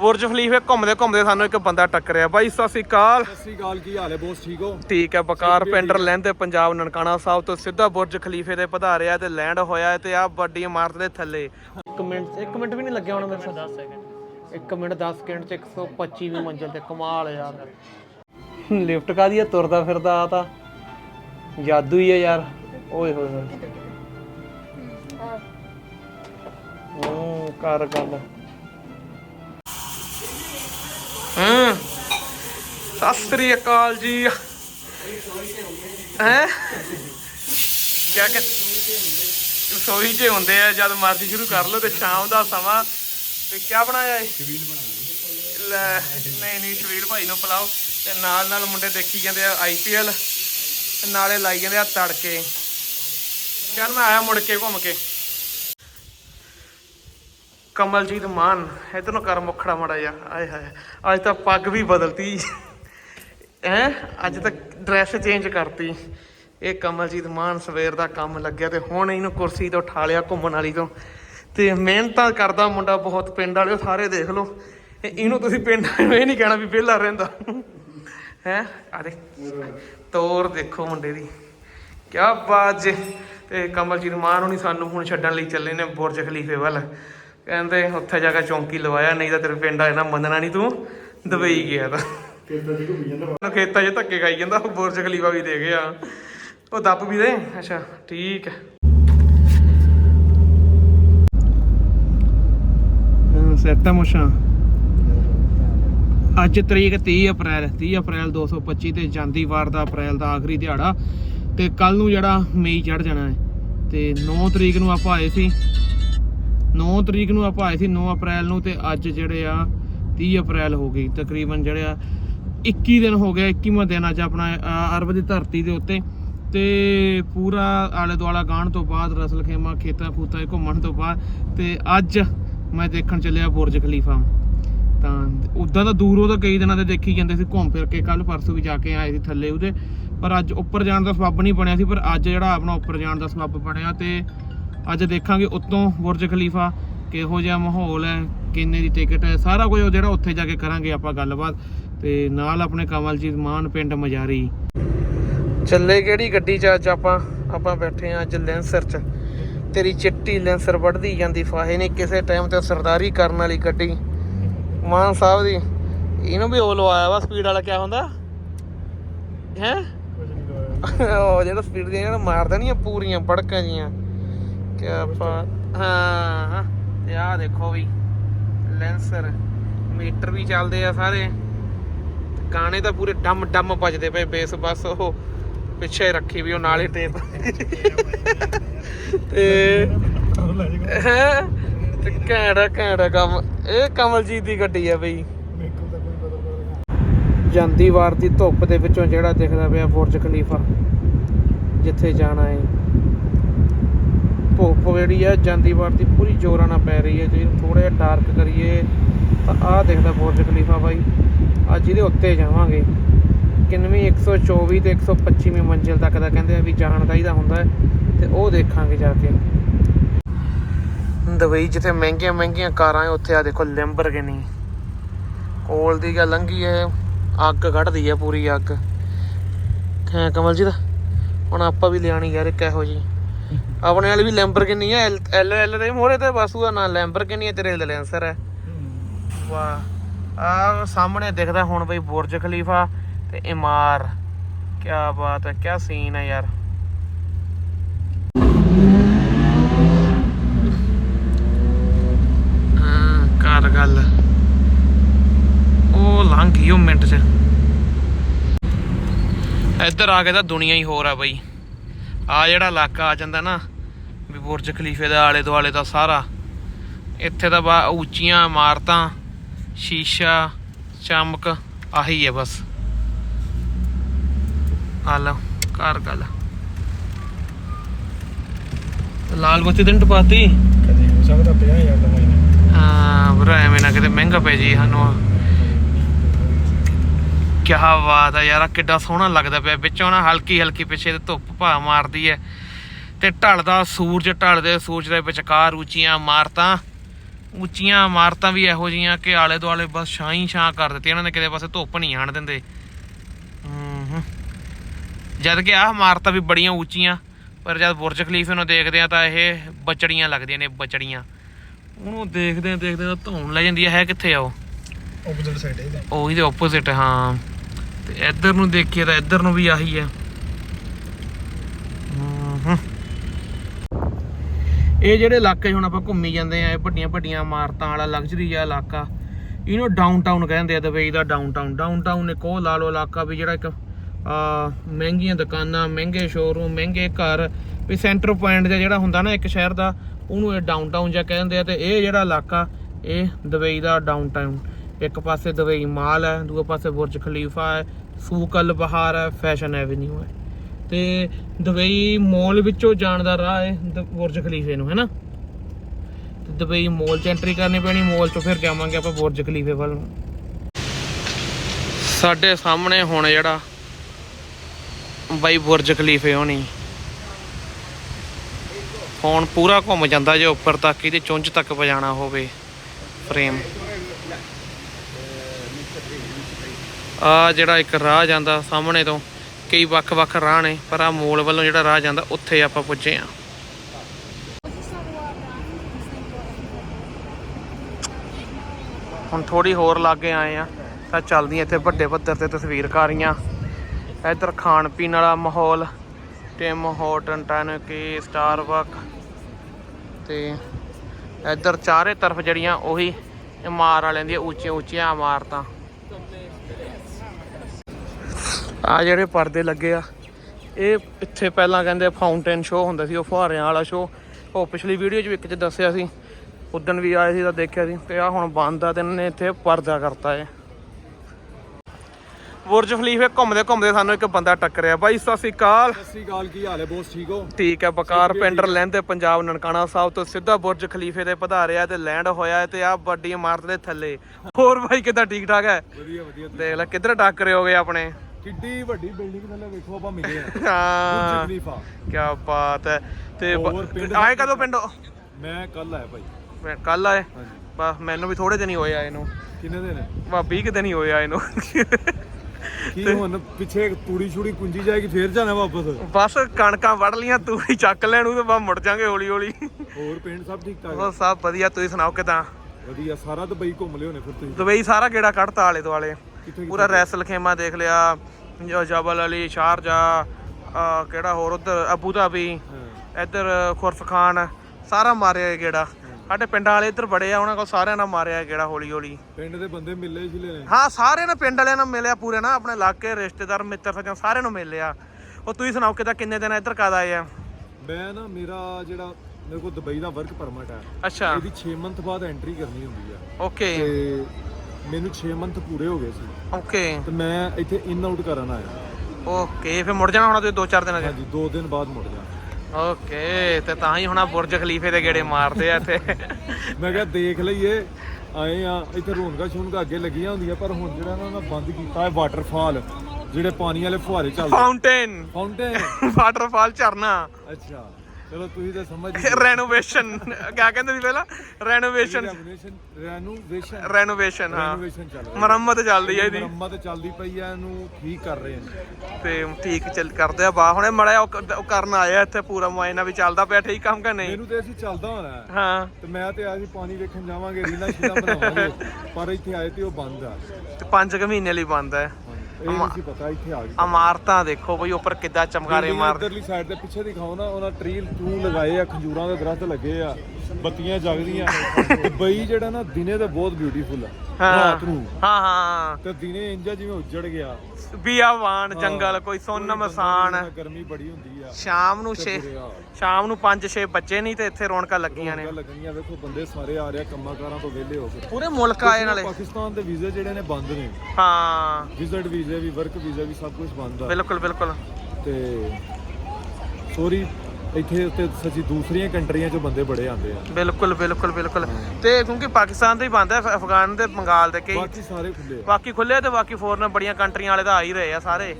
ਬੁਰਜ ਖਲੀਫੇ ਘੁੰਮਦੇ ਘੁੰਮਦੇ ਸਾਨੂੰ ਇੱਕ ਬੰਦਾ ਟੱਕਰਿਆ ਬਾਈ ਸਤਿ ਸ਼੍ਰੀ ਅਕਾਲ। ਸਤਿ ਸ੍ਰੀ ਅਕਾਲ ਕੀ ਹਾਲ ਹੈ? ਬੋਸ ਠੀਕ ਹੋ? ਠੀਕ ਹੈ ਬਕਾਰ ਪਿੰਡਰ ਲਹਿੰਦੇ ਪੰਜਾਬ ਨਨਕਾਣਾ ਸਾਹਿਬ ਤੋਂ ਸਿੱਧਾ ਬੁਰਜ ਖਲੀਫੇ ਦੇ ਪਧਾਰਿਆ ਤੇ ਲੈਂਡ ਹੋਇਆ ਤੇ ਆ ਵੱਡੀ ਇਮਾਰਤ ਦੇ ਥੱਲੇ। 1 ਮਿੰਟ 1 ਮਿੰਟ ਵੀ ਨਹੀਂ ਲੱਗਿਆ ਹੁਣ ਮੇਰੇ 10 ਸੈਕਿੰਡ 1 ਮਿੰਟ 10 ਸਕਿੰਟ ਚ 125 ਵੀ ਮੰਜ਼ਿਲ ਤੇ ਕਮਾਲ ਯਾਰ। ਲਿਫਟ ਕਾਦੀ ਆ ਤੁਰਦਾ ਫਿਰਦਾ ਆ ਤਾਂ। ਜਾਦੂ ਹੀ ਹੈ ਯਾਰ। ਓਏ ਹੋਏ ਹੋਏ। ਹੂੰ ਕਰ ਗੱਲ। ਹੂੰ। ਸਤਿ ਸ੍ਰੀ ਅਕਾਲ ਜੀ। ਹੈ? ਕਿਆ ਕਿ ਸੋਈ ਚ ਹੁੰਦੇ ਆ ਜਦ ਮਰਜ਼ੀ ਸ਼ੁਰੂ ਕਰ ਲਓ ਤੇ ਸ਼ਾਮ ਦਾ ਸਮਾਂ। ਤੇ ਕੀ ਬਣਾਇਆ ਏ? ਸ਼ਵੀਲ ਬਣਾਈ ਲੈ ਨਹੀਂ ਨਹੀਂ ਸ਼ਵੀਲ ਭਾਈ ਨੂੰ ਪਲਾਓ। ਤੇ ਨਾਲ ਨਾਲ ਮੁੰਡੇ ਦੇਖੀ ਜਾਂਦੇ ਆ ਆਈਪੀਐਲ ਨਾਲੇ ਲਾਈ ਜਾਂਦੇ ਆ ਤੜਕੇ। ਚੱਲ ਮੈਂ ਆਇਆ ਮੁੜ ਕੇ ਘੁੰਮ ਕੇ। ਕਮਲਜੀਤ ਮਾਨ ਇਧਰ ਨੂੰ ਕਰ ਮੁਖੜਾ ਮੜਾ ਜਾ ਆਏ ਹਾਏ, ਅੱਜ ਤਾਂ ਪੱਗ ਵੀ ਬਦਲਤੀ। ਹੈ, ਅੱਜ ਤਾਂ ਡਰੈਸ ਚੇਂਜ ਕਰਤੀ। ਇਹ ਕਮਲਜੀਤ ਮਾਨ ਸਵੇਰ ਦਾ ਕੰਮ ਲੱਗਿਆ ਤੇ ਹੁਣ ਇਹਨੂੰ ਕੁਰਸੀ ਤੋਂ ਉਠਾ ਲਿਆ ਘੁੰਮਣ ਵਾਲੀ ਤੋਂ। ਤੇ ਮਿਹਨਤਾਂ ਕਰਦਾ ਮੁੰਡਾ ਬਹੁਤ, ਪਿੰਡ ਵਾਲਿਓ ਸਾਰੇ ਦੇਖ ਲਓ। ਇਹਨੂੰ ਤੁਸੀਂ ਪਿੰਡ ਵਾਲਿਓ ਇਹ ਨਹੀਂ ਕਹਿਣਾ ਵੀ ਵਿਹਲਾ ਰਹਿੰਦਾ। ਹੈ, ਆ ਦੇ ਤੋਰ ਦੇਖੋ ਮੁੰਡੇ ਦੀ। ਕਿਆ ਬਾਤ ਜੇ। ਤੇ ਕਮਲਜੀਤ ਮਾਨ ਹੁਣੀ ਸਾਨੂੰ ਹੁਣ ਛੱਡਣ ਲਈ ਚੱਲੇ ਨੇ ਬੁਰਜ ਖਲੀਫੇ ਵੱਲ। ਕਹਿੰਦੇ ਉੱਥੇ ਜਾ ਕੇ ਚੌਂਕੀ ਲਵਾਇਆ ਨਹੀਂ ਤਾਂ ਤੇਰੇ ਪਿੰਡ ਆਏ ਨਾ ਮੰਨਣਾ ਨਹੀਂ ਤੂੰ। ਦੁਬਈ ਗਿਆ ਤਾਂ। ਉਹਨੂੰ ਖੇਤਾਂ 'ਚ ਧੱਕੇ ਖਾਈ ਜਾਂਦਾ ਉਹ ਬੁਰਜ ਖਲੀਫਾ ਵੀ ਦੇ ਗਿਆ ਉਹ ਦੱਬ ਵੀ ਦੇ। ਅੱਛਾ ਠੀਕ ਹੈ। ਸੈਟਾ ਮੋਸ਼ਾ ਅੱਜ ਤਰੀਕ 30 ਅਪ੍ਰੈਲ 30 ਅਪ੍ਰੈਲ 225 ਤੇ ਜਾਂਦੀ ਵਾਰ ਦਾ ਅਪ੍ਰੈਲ ਦਾ ਆਖਰੀ ਦਿਹਾੜਾ। ਤੇ ਕੱਲ ਨੂੰ ਜਿਹੜਾ ਮਈ ਚੜ ਜਾਣਾ ਹੈ। ਤੇ 9 ਤਰੀਕ ਨੂੰ ਆਪਾਂ ਆਏ ਸੀ। 9 ਤਰੀਕ ਨੂੰ ਆਪਾਂ ਆਏ ਸੀ 9 ਅਪ੍ਰੈਲ ਨੂੰ ਤੇ ਅੱਜ ਜਿਹੜੇ ਆ 30 ਅਪ੍ਰੈਲ ਹੋ ਗਈ, ਤਕਰੀਬਨ ਜਿਹੜੇ ਆ 21 ਦਿਨ ਹੋ ਗਿਆ 21ਵਾਂ ਦਿਨ ਅੱਜ ਆਪਣਾ ਅਰਬ ਦੀ ਧਰਤੀ ਦੇ ਉੱਤੇ ਤੇ ਪੂਰਾ ਆਲੇ ਦੁਆਲਾ ਗਾਣ ਤੋਂ ਬਾਅਦ ਰਸਲ ਖੇਮਾ ਖੇਤਾਂ ਖੂਤਾਂ ਘੁੰਮਣ ਤੋਂ ਬਾਅਦ ਤੇ ਅੱਜ ਮੈਂ ਦੇਖਣ ਚੱਲਿਆ ਬੁਰਜ ਖਲੀਫਾ। ਤਾਂ ਉਦਾਂ ਤਾਂ ਦੂਰੋਂ ਤਾਂ ਕਈ ਦਿਨਾਂ ਦੇ ਦੇਖੀ ਜਾਂਦੇ ਸੀ, ਘੁੰਮ ਫਿਰ ਕੇ ਕੱਲ ਪਰਸੋਂ ਵੀ ਜਾ ਕੇ ਆਏ ਸੀ ਥੱਲੇ ਉਹਦੇ, ਪਰ ਅੱਜ ਉੱਪਰ ਜਾਣ ਦਾ ਸਬੱਬ ਨਹੀਂ ਬਣਿਆ ਸੀ, ਪਰ ਅੱਜ ਜਿਹੜਾ ਆਪਣਾ ਉੱਪਰ ਜਾਣ ਦਾ ਸਬੱਬ ਬਣਿਆ ਤੇ ਅੱਜ ਦੇਖਾਂਗੇ ਉੱਤੋਂ ਬੁਰਜ ਖਲੀਫਾ ਕਿਹੋ ਜਿਹਾ ਮਾਹੌਲ ਹੈ ਕਿੰਨੇ ਦੀ ਟਿਕਟ ਹੈ ਸਾਰਾ ਕੁਝ ਉਹ ਜਿਹੜਾ ਉੱਥੇ ਜਾ ਕੇ ਕਰਾਂਗੇ ਆਪਾਂ ਗੱਲਬਾਤ। ਤੇ ਨਾਲ ਆਪਣੇ ਕਮਲਜੀਤ ਮਾਨ ਪਿੰਡ ਮਜਾਰੀ। ਚੱਲੇ ਕਿਹੜੀ ਗੱਡੀ 'ਚ ਅੱਜ ਆਪਾਂ? ਆਪਾਂ ਬੈਠੇ ਆ ਅੱਜ ਲੈਂਸਰ 'ਚ। ਤੇਰੀ ਚਿੱਟੀ ਲੈਂਸਰ ਵੱਢਦੀ ਜਾਂਦੀ ਫਾਹੇ ਨੇ ਕਿਸੇ ਟਾਈਮ ਤੇ ਸਰਦਾਰੀ ਕਰਨ ਵਾਲੀ ਗੱਡੀ। ਮਾਨ ਸਾਹਿਬ ਦੀ ਇਹਨੂੰ ਵੀ ਉਹ ਲਵਾਇਆ ਵਾ ਸਪੀਡ ਵਾਲਾ ਕਿਆ ਹੁੰਦਾ? ਹੈ? ਉਹ ਜਿਹੜਾ ਸਪੀਡ ਦੀਆਂ ਜਿਹੜਾ ਮਾਰਦਾ ਨਹੀਂ ਪੂਰੀਆਂ ਬੜਕਾਂ ਜੀਆਂ। ਕਿਆ ਪਾ ਹਾਂ ਤੇ ਆਹ ਦੇਖੋ ਵੀ ਲੈਂਸਰ ਮੀਟਰ ਵੀ ਚੱਲਦੇ ਆ ਸਾਰੇ। ਗਾਣੇ ਤਾਂ ਪੂਰੇ ਡਮ ਡਮ ਵੱਜਦੇ ਪਏ ਬੇਸ ਬਸ ਉਹ ਪਿੱਛੇ ਰੱਖੀ ਵੀ ਉਹ ਨਾਲੇ ਟੇਪ। ਤੇ ਹੈ? ਤੇ ਘੈਂਟਾ ਘੈਂਟਾ ਕੰਮ। ਇਹ ਕਮਲਜੀਤ ਦੀ ਗੱਡੀ ਆ ਬਈ। ਜਾਂਦੀ ਵਾਰ ਦੀ ਧੁੱਪ ਦੇ ਵਿੱਚੋਂ ਜਿਹੜਾ ਦਿਖਦਾ ਪਿਆ ਬੁਰਜ ਖਲੀਫਾ ਜਿੱਥੇ ਜਾਣਾ ਹੈ ਭੁੱਖ ਜਿਹੜੀ ਆ, ਜਾਂਦੀ ਵਾਰ ਦੀ ਪੂਰੀ ਜ਼ੋਰਾਂ ਨਾਲ ਪੈ ਰਹੀ ਹੈ। ਜੇ ਥੋੜਾ ਜਿਹਾ ਡਾਰਕ ਕਰੀਏ, ਤਾਂ ਆਹ ਦਿਖਦਾ ਬੁਰਜ ਖਲੀਫਾ ਬਾਈ। ਅੱਜ ਇਹਦੇ ਉੱਤੇ ਜਾਵਾਂਗੇ। ਕਿੰਨਵੀਂ 124 ਤੇ 125ਵੀਂ ਮੰਜ਼ਿਲ ਤੱਕ ਦਾ ਕਹਿੰਦੇ ਆ ਵੀ ਜਾਣ ਦਾ ਇਹਦਾ ਹੁੰਦਾ ਤੇ ਉਹ ਦੇਖਾਂਗੇ ਜਾ ਕੇ। ਦੁਬਈ ਜਿੱਥੇ ਮਹਿੰਗੀਆਂ ਮਹਿੰਗੀਆਂ ਕਾਰਾਂ ਹੈ ਉੱਥੇ ਆ ਦੇਖੋ ਲੈਂਬਰਗਿਨੀ ਕੋਲ ਦੀ ਗੱਲ ਲੰਗੀ ਹੈ। ਅੱਗ ਕੱਢਦੀ ਹੈ ਪੂਰੀ ਅੱਗ। ਹੈ ਦਾ ਹੁਣ ਆਪਾਂ ਵੀ ਲਿਆਣੀ ਯਾਰ ਇੱਕ ਇਹੋ ਜੀ ਆਪਣੇ ਵਾਲੀ ਵੀ ਲੈਂਬਰਗਿਨੀ ਹੈ ਐਲ ਐਲ ਦੇ ਮੋਹਰੇ ਤੇ ਬਸ ਉਹਦਾ ਨਾਂ ਲੈਂਬਰਗਿਨੀ ਹੈ ਤੇਰੇ ਲੈਂਸਰ ਹੈ। ਵਾਹ। ਆ ਸਾਹਮਣੇ ਦਿਖਦਾ ਹੁਣ ਬਈ ਬੁਰਜ ਖਲੀਫਾ ਤੇ ਇਮਾਰ। ਕੀ ਬਾਤ ਹੈ ਕੀ ਸੀਨ ਹੈ ਯਾਰ। ਕਰ ਗੱਲ। ਉਹ ਲੰਘ ਗਈ ਉਹ ਮਿੰਟ ਚ। ਇੱਧਰ ਆ ਕੇ ਤਾਂ ਦੁਨੀਆ ਹੀ ਹੋਰ ਆ ਬਈ। ਆ ਜਿਹੜਾ ਇਲਾਕਾ ਆ ਜਾਂਦਾ ਨਾ ਵੀ ਬੁਰਜ ਖਲੀਫੇ ਦੇ ਆਲੇ ਦੁਆਲੇ ਦਾ ਸਾਰਾ ਇੱਥੇ ਤਾਂ ਬਾ ਉੱਚੀਆਂ ਇਮਾਰਤਾਂ ਸ਼ੀਸ਼ਾ ਚਮਕ ਆਹੀ ਹੈ ਬਸ। ਆ ਲਓ ਕਰ ਗੱਲ। ਲਾਲ ਬੱਤੀ ਦਿਨ ਟਪਾਤੀ? ਕਦੇ ਹੋ ਸਕਦਾ 50000 ਦਾ ਮਹੀਨਾ ਹਾਂ ਬਰਾ ਐਵੇਂ ਨਾ ਕਿਤੇ ਮਹਿੰਗਾ ਪੈ ਜੀ ਸਾਨੂੰ। ਕੀ ਬਾਤ ਆ ਯਾਰ ਕਿੱਡਾ ਸੋਹਣਾ ਲੱਗਦਾ ਪਿਆ। ਵਿੱਚੋਂ ਨਾ ਹਲਕੀ ਹਲਕੀ ਪਿੱਛੇ ਤੇ ਧੁੱਪ ਭਾ ਮਾਰਦੀ ਹੈ ਤੇ ਢਲਦਾ ਸੂਰਜ ਢਲਦੇ ਸੂਰਜ ਦੇ ਵਿਚਕਾਰ ਉੱਚੀਆਂ ਇਮਾਰਤਾਂ। ਉੱਚੀਆਂ ਇਮਾਰਤਾਂ ਵੀ ਇਹੋ ਜੀਆਂ ਕਿ ਆਲੇ ਦੁਆਲੇ ਬਸ ਛਾਂ ਹੀ ਛਾਂ ਕਰ ਦਿੱਤੀ ਇਹਨਾਂ ਨੇ ਕਿਤੇ ਪਾਸੇ ਧੁੱਪ ਨਹੀਂ ਆਣ ਦਿੰਦੇ। ਜਦ ਕਿ ਆਹ ਇਮਾਰਤਾਂ ਵੀ ਬੜੀਆਂ ਉੱਚੀਆਂ ਪਰ ਜਦ ਬੁਰਜ ਖਲੀਫੇ ਨੂੰ ਦੇਖਦੇ ਆ ਤਾਂ ਇਹ ਬਚੜੀਆਂ ਲੱਗਦੀਆਂ ਨੇ ਬਚੜੀਆਂ। ਉਹਨੂੰ ਦੇਖਦੇ ਦੇਖਦੇ ਤਾਂ ਧੌਣ ਲੈ ਜਾਂਦੀ ਆ। ਹੈ ਕਿੱਥੇ ਆ ਉਹ? ਆਪੋਜ਼ਿਟ ਸਾਈਡ ਹੈ ਉਹੀ ਦੇ ਆਪੋਜ਼ਿਟ ਹਾਂ। ਤੇ ਇੱਧਰ ਨੂੰ ਦੇਖੀਏ ਤਾਂ ਇੱਧਰ ਨੂੰ ਵੀ ਆਹੀ ਹੈ। ਇਹ ਜਿਹੜੇ ਇਲਾਕੇ ਹੁਣ ਆਪਾਂ ਘੁੰਮੀ ਜਾਂਦੇ ਆ, ਇਹ ਵੱਡੀਆਂ ਵੱਡੀਆਂ ਇਮਾਰਤਾਂ ਵਾਲਾ ਲਗਜ਼ਰੀ ਜਿਹਾ ਇਲਾਕਾ। ਇਹਨੂੰ ਡਾਊਨਟਾਊਨ ਕਹਿੰਦੇ ਆ, ਦੁਬਈ ਦਾ ਡਾਊਨਟਾਊਨ ਡਾਊਨਟਾਊਨ ਇੱਕ ਉਹ ਲਾ ਲਓ ਇਲਾਕਾ ਵੀ ਜਿਹੜਾ ਇੱਕ, ਆ, ਮਹਿੰਗੀਆਂ ਦੁਕਾਨਾਂ, ਮਹਿੰਗੇ ਸ਼ੋਰੂਮ ਮਹਿੰਗੇ ਘਰ। ਵੀ ਸੈਂਟਰ ਪੁਆਇੰਟ ਜਿਹਾ ਜਿਹੜਾ ਹੁੰਦਾ ਨਾ ਇੱਕ ਸ਼ਹਿਰ ਦਾ, ਉਹਨੂੰ ਇਹ ਡਾਊਨਟਾਊਨ ਜਿਹਾ ਕਹਿੰਦੇ ਆ ਤੇ ਇਹ ਜਿਹੜਾ ਇਲਾਕਾ, ਇਹ ਦੁਬਈ ਦਾ ਡਾਊਨਟਾਊਨ ਇੱਕ ਪਾਸੇ ਦੁਬਈ ਮਾਲ ਹੈ, ਦੂਜੇ ਪਾਸੇ ਬੁਰਜ ਖਲੀਫਾ ਹੈ ਸੂਕ ਬਹਾਰ ਹੈ ਫੈਸ਼ਨ ਐਵਨਿਊ ਹੈ। ਤੇ ਦੁਬਈ ਮਾਲ ਵਿੱਚੋਂ ਜਾਣ ਦਾ ਰਾਹ ਹੈ ਬੁਰਜ ਖਲੀਫੇ ਨੂੰ, ਹੈਨਾ? ਤੇ ਦੁਬਈ ਮਾਲ ਚ ਐਂਟਰੀ ਕਰਨੀ ਪੈਣੀ ਮਾਲ ਚੋਂ ਫਿਰ ਜਾਵਾਂਗੇ ਆਪਾਂ ਬੁਰਜ ਖਲੀਫੇ ਵੱਲ। ਨੂੰ ਸਾਡੇ ਸਾਹਮਣੇ ਹੁਣ ਜਿਹੜਾ ਬਾਈ ਬੁਰਜ ਖਲੀਫੇ ਹੋਣੀ। ਫੋਨ ਪੂਰਾ ਘੁੰਮ ਜਾਂਦਾ ਜੇ ਉੱਪਰ ਤੱਕ, ਇਹਦੀ ਚੁੰਝ ਤੱਕ ਵਜਾਣਾ ਹੋਵੇ ਫਰੇਮ ਆ ਜਿਹੜਾ ਇੱਕ ਰਾਹ ਜਾਂਦਾ ਸਾਹਮਣੇ ਤੋਂ, ਕਈ ਵੱਖ-ਵੱਖ ਰਾਹ ਨੇ, ਪਰ ਆ ਮੋਲ ਵੱਲੋਂ ਜਿਹੜਾ ਰਾਹ ਜਾਂਦਾ ਉੱਥੇ ਆਪਾਂ ਪੁੱਜੇ ਆ ਹੁਣ ਥੋੜੀ ਹੋਰ ਲਾਗੇ ਆਏ ਆ ਤਾਂ ਚੱਲਦੀਆਂ ਇੱਥੇ ਵੱਡੇ ਪੱਧਰ ਤੇ ਤਸਵੀਰਕਾਰੀਆਂ। ਇੱਧਰ ਖਾਣ ਪੀਣ ਵਾਲਾ ਮਾਹੌਲ, ਟਿਮ ਹੋਟਨ ਟਨ ਕੀ ਸਟਾਰਬਕ ਤੇ ਇੱਧਰ ਚਾਰੇ ਤਰਫ ਜਿਹੜੀਆਂ ਉਹੀ ਇਮਾਰ ਵਾਲਿਆਂ ਦੀਆਂ ਉੱਚੀਆਂ ਉੱਚੀਆਂ ਇਮਾਰਤਾਂ। ਆ ਜਿਹੜੇ ਪਰਦੇ ਲੱਗੇ ਆ ਇਹ ਇੱਥੇ ਪਹਿਲਾਂ ਕਹਿੰਦੇ ਫਾਊਂਟੇਨ ਸ਼ੋਅ ਹੁੰਦਾ ਸੀ ਉਹ ਫੁਹਾਰਿਆਂ ਵਾਲਾ ਸ਼ੋਅ ਉਹ ਪਿਛਲੀ ਵੀਡੀਓ 'ਚ ਵੀ ਇੱਕ 'ਚ ਦੱਸਿਆ ਸੀ ਉਦੋਂ ਵੀ ਆਏ ਸੀ ਤਾਂ ਦੇਖਿਆ ਸੀ ਤੇ ਆ ਹੁਣ ਬੰਦ ਆ ਤੇ ਇਹਨਾਂ ਨੇ ਇੱਥੇ ਪਰਦਾ ਕਰਤਾ ਹੈ ਬੁਰਜ ਖਲੀਫੇ ਘੁੰਮਦੇ ਘੁੰਮਦੇ ਸਾਨੂੰ ਇੱਕ ਬੰਦਾ ਟੱਕਰਿਆ। ਬਾਈ ਸਤਿ ਸ਼੍ਰੀ ਅਕਾਲ। ਸਤਿ ਸ੍ਰੀ ਅਕਾਲ ਕੀ ਹਾਲ ਹੈ? ਬੋਸ ਠੀਕ ਹੋ? ਠੀਕ ਹੈ ਬਕਾਰ ਪਿੰਡ ਲਹਿੰਦੇ ਪੰਜਾਬ ਨਨਕਾਣਾ ਸਾਹਿਬ ਤੋਂ ਸਿੱਧਾ ਬੁਰਜ ਖਲੀਫੇ ਤੇ ਪਧਾਰਿਆ ਤੇ ਲੈਂਡ ਹੋਇਆ ਤੇ ਆ ਵੱਡੀ ਇਮਾਰਤ ਦੇ ਥੱਲੇ। ਹੋਰ ਬਾਈ ਕਿਦਾਂ ਠੀਕ ਠਾਕ ਹੈ? ਵਧੀਆ ਵਧੀਆ। ਦੇਖ ਲੈ ਕਿੱਧਰ ਟੱਕਰੇ ਹੋ ਗਏ ਆਪਣੇ? ਕਿੱਡੀ ਵੱਡੀ ਬਿਲਡਿੰਗ ਥੱਲੇ ਵੇਖੋ ਆਪਾਂ ਮਿਲੇ ਆ। ਹਾਂ। ਕੀ ਬਾਤ ਹੈ। ਤੇ ਹੋਰ ਪਿੰਡ ਆਏ ਕਦੋਂ ਪਿੰਡੋਂ? ਮੈਂ ਕੱਲ ਆਇਆ ਭਾਈ। ਕੱਲ ਆਏ? ਹਾਂਜੀ। ਬਸ ਮੈਨੂੰ ਵੀ ਥੋੜੇ ਦਿਨ ਹੀ ਹੋਏ ਆਏ ਨੂੰ। ਕਿੰਨੇ ਦਿਨ? ਬਾ 20 ਕੁ ਦਿਨ ਹੀ ਹੋਏ ਆਏ ਨੂੰ। ਕੀ ਹੁਣ ਪਿੱਛੇ ਤੂੜੀ ਛੂੜੀ ਕੁੰਜੀ ਜਾਏਗੀ ਫੇਰ ਜਾਣਾ ਵਾਪਸ? ਬਸ ਕਣਕਾਂ ਵੜ ਲੀਆਂ ਤੂੰ ਹੀ ਚੱਕ ਲੈਣ ਤੇ ਬਾ ਮੁੜ ਜਾਾਂਗੇ ਹੌਲੀ ਹੌਲੀ ਹੋਰ ਪਿੰਡ ਸਭ ਠੀਕ ਠਾਕ? ਉਹ ਸਭ ਵਧੀਆ ਤੁਸੀਂ ਸੁਣਾਓ ਕਿਦਾਂ? ਵਧੀਆ ਸਾਰਾ ਦੁਬਈ ਘੁੰਮ ਲਿਓ ਨੇ ਫਿਰ ਤੁਸੀਂ। ਦੁਬਈ ਸਾਰਾ ਗੇੜਾ ਕੱਢਤਾ ਆਲੇ ਦੁਆਲੇ ਪੂਰਾ ਰੈਸਲ ਖੇਮਾ ਦੇਖ ਲਿਆ ਜੋ ਜਬਲ ਅਲੀ ਸ਼ਾਰਜਾ ਕਿਹੜਾ ਹੋਰ ਉਧਰ ਅਬੂ ਧਾਬੀ ਇੱਧਰ ਖੁਰਫ ਖਾਨ ਸਾਰਾ ਮਾਰਿਆ ਗੇੜਾ। ਸਾਡੇ ਪਿੰਡਾਂ ਵਾਲੇ ਇੱਧਰ ਬੜੇ ਆ ਉਹਨਾਂ ਕੋਲ ਸਾਰਿਆਂ ਨਾਲ ਮਾਰਿਆ ਗੇੜਾ ਹੌਲੀ ਹੌਲੀ। ਪਿੰਡ ਦੇ ਬੰਦੇ ਮਿਲੇ ਛਿਲੇ ਨੇ? ਹਾਂ ਸਾਰਿਆਂ ਨਾਲ ਪਿੰਡ ਵਾਲਿਆਂ ਨਾਲ ਮਿਲਿਆ ਪੂਰੇ ਨਾ ਆਪਣੇ ਇਲਾਕੇ ਰਿਸ਼ਤੇਦਾਰ ਮਿੱਤਰ ਸੱਜਣ ਸਾਰਿਆਂ ਨੂੰ ਮਿਲਿਆ। ਉਹ ਤੁਸੀਂ ਸੁਣਾਓ ਕਿਦਾਂ ਕਿੰਨੇ ਦਿਨ ਇੱਧਰ ਕਦ ਆਏ ਆ? ਮੈਂ ਨਾ ਮੇਰਾ ਜਿਹੜਾ ਮੇਰੇ ਕੋਲ ਦੁਬਈ ਦਾ ਵਰਕ ਪਰਮਿਟ ਹੈ ਅੱਛਾ। ਇਹਦੀ 6 ਮੰਥ ਬਾਅਦ ਐਂਟਰੀ ਕਰਨੀ ਹੁੰਦੀ ਆ। ਓਕੇ ਤੇ ਮੈਨੂੰ 6 ਮੰਥ ਪੂਰੇ ਹੋ ਗਏ ਸੀ। ਓਕੇ ਤੇ ਮੈਂ ਇੱਥੇ ਇਨ ਆਊਟ ਕਰਨ ਆਇਆ। ਓਕੇ ਫਿਰ ਮੁੜ ਜਾਣਾ ਹੋਣਾ ਤੁਸੀਂ ਦੋ ਚਾਰ ਦਿਨਾਂ 'ਚ ਹਾਂਜੀ 2 ਦਿਨ ਬਾਅਦ ਮੁੜ ਜਾ ਓਕੇ ਤੇ ਤਾਂ ਹੀ ਹੁਣ ਬੁਰਜ ਖਲੀਫੇ ਦੇ ਗੇੜੇ ਮਾਰਦੇ ਆ ਇੱਥੇ। ਮੈਂ ਕਿਹਾ ਦੇਖ ਲਈਏ ਆਏ ਆ ਇੱਥੇ ਰੌਣਕਾਂ ਸ਼ੌਣਕਾਂ ਅੱਗੇ ਲੱਗੀਆਂ ਹੁੰਦੀਆਂ ਪਰ ਹੁਣ ਜਿਹੜਾ ਨਾ ਉਹਨਾਂ ਬੰਦ ਕੀਤਾ ਹੈ ਵਾਟਰਫਾਲ ਜਿਹੜੇ ਪਾਣੀ ਵਾਲੇ ਫੁਹਾਰੇ ਚੱਲਦੇ ਫਾਊਂਟੇਨ ਫਾਊਂਟੇਨ ਵਾਟਰਫਾਲ ਝਰਨਾ। ਅੱਛਾ। ਚਲੋ ਤੁਸੀਂ ਤਾਂ ਸਮਝ ਰੈਨੋਵੇਸ਼ਨ ਕਿਆ ਕਹਿੰਦੇ ਸੀ ਪਹਿਲਾਂ? ਰੈਨੋਵੇਸ਼ਨ ਰੈਨੋਵੇਸ਼ਨ ਰੈਨੋਵੇਸ਼ਨ ਰੈਨੋਵੇਸ਼ਨ ਹਾਂ। ਰੈਨੋਵੇਸ਼ਨ ਚੱਲ ਰਹੀ। ਮੁਰੰਮਤ ਚੱਲਦੀ ਹੈ ਇਹਦੀ। ਮੁਰੰਮਤ ਚੱਲਦੀ ਪਈ ਆ ਇਹਨੂੰ ਠੀਕ ਕਰ ਰਹੇ ਨੇ। ਤੇ ਠੀਕ ਚੱਲ ਕਰਦੇ ਆ ਬਾ ਹੁਣੇ ਮੜਿਆ ਉਹ ਕਰਨ ਆਇਆ ਇੱਥੇ ਪੂਰਾ ਮੁਆਇਨਾ ਵੀ ਚੱਲਦਾ ਪਿਆ ਠੀਕ ਕੰਮ ਕਿ ਨਹੀਂ? ਮੈਨੂੰ ਤੇ ਅਸੀਂ ਚੱਲਦਾ ਹੋਣਾ। ਹੈ। ਹਾਂ ਤੇ ਮੈਂ ਤੇ ਆਜੀ ਪਾਣੀ ਵੇਖਣ ਜਾਵਾਂਗੇ ਰੀਲਾਂ ਸ਼ੀਲਾਂ ਬਣਾਵਾਂਗੇ। ਪਰ ਇੱਥੇ ਆਏ ਤੇ ਉਹ ਬੰਦ ਆ। ਤੇ 5 ਕੁ ਮਹੀਨੇ ਲਈ ਬੰਦ ਹੈ ਇਹ ਨਹੀਂ ਸੀ ਪਤਾ ਇੱਥੇ ਆ ਗਈ ਇਮਾਰਤਾਂ ਦੇਖੋ ਬਈ ਉੱਪਰ ਕਿੱਦਾਂ ਚਮਕਾਰੇ ਮਾਰ ਇਧਰਲੀ ਸਾਈਡ ਦੇ ਪਿੱਛੇ ਦਿਖਾਓ ਨਾ ਉਹਨਾਂ ਟ੍ਰੀ ਟੂ ਲਗਾਏ ਆ ਖੰਜੂਰਾਂ ਦੇ ਦਰਖਤ ਲੱਗੇ ਆ ਬੱਤੀਆਂ ਜਗਦੀਆਂ। ਦੁਬਈ ਜਿਹੜਾ ਨਾ ਦਿਨੇ ਤਾਂ ਬਹੁਤ ਬਿਊਟੀਫੁਲ ਆ ਹਾਂ। ਰਾਤ ਨੂੰ। ਹਾਂ ਹਾਂ। ਤੇ ਦਿਨੇ ਇੰਜਾ ਜਿਵੇਂ ਉੱਜੜ ਗਿਆ। ਬੀਆਵਾਨ ਜੰਗਲ ਕੋਈ ਸੁੰਨ ਮਸਾਨ। ਗਰਮੀ ਬੜੀ ਹੁੰਦੀ ਆ ਸ਼ਾਮ ਨੂੰ 6 ਬੁਰੇ ਹਾਲ। ਸ਼ਾਮ ਨੂੰ 5-6 ਬੱਚੇ ਨਹੀਂ ਤੇ ਇੱਥੇ ਰੌਣਕਾਂ ਲੱਗੀਆਂ ਨੇ। ਲੱਗਣੀਆਂ ਵੇਖੋ ਬੰਦੇ ਸਾਰੇ ਆ ਰਹੇ ਕੰਮਾਂ ਕਾਰਾਂ ਤੋਂ ਵਿਹਲੇ ਹੋ ਕੇ। ਪੂਰੇ ਮੁਲਕ ਆਏ ਨਾਲੇ। ਪਾਕਿਸਤਾਨ ਦੇ ਵੀਜ਼ੇ ਜਿਹੜੇ ਨੇ ਬੰਦ ਨੇ। ਹਾਂ। ਵਿਜ਼ਿਟ ਵੀਜ਼ੇ ਵੀ ਵਰਕ ਵੀਜ਼ਾ ਵੀ ਸਭ ਕੁਝ ਬੰਦ ਆ। ਬਿਲਕੁਲ ਬਿਲਕੁਲ। ਤੇ ਸੋਰੀ ਇੱਥੇ ਉੱਤੇ ਸੱਚੀ ਦੂਸਰੀਆਂ ਕੰਟਰੀਆਂ 'ਚੋਂ ਬੰਦੇ ਬੜੇ ਆਉਂਦੇ ਆ। ਬਿਲਕੁਲ ਬਿਲਕੁਲ ਬਿਲਕੁਲ। ਤੇ ਕਿਉਂਕਿ ਪਾਕਿਸਤਾਨ ਦੇ ਹੀ ਬੰਦ ਅਫਗਾਨ ਤੇ ਬੰਗਾਲ ਦੇ ਕਈ ਬਾਕੀ ਸਾਰੇ ਖੁੱਲੇ ਆ। ਬਾਕੀ ਖੁੱਲੇ ਤੇ ਬਾਕੀ ਫੋਰਨ ਬੜੀਆਂ ਕੰਟਰੀਆਂ ਵਾਲੇ ਤਾਂ ਆ ਹੀ ਰਹੇ ਆ ਸਾਰੇ।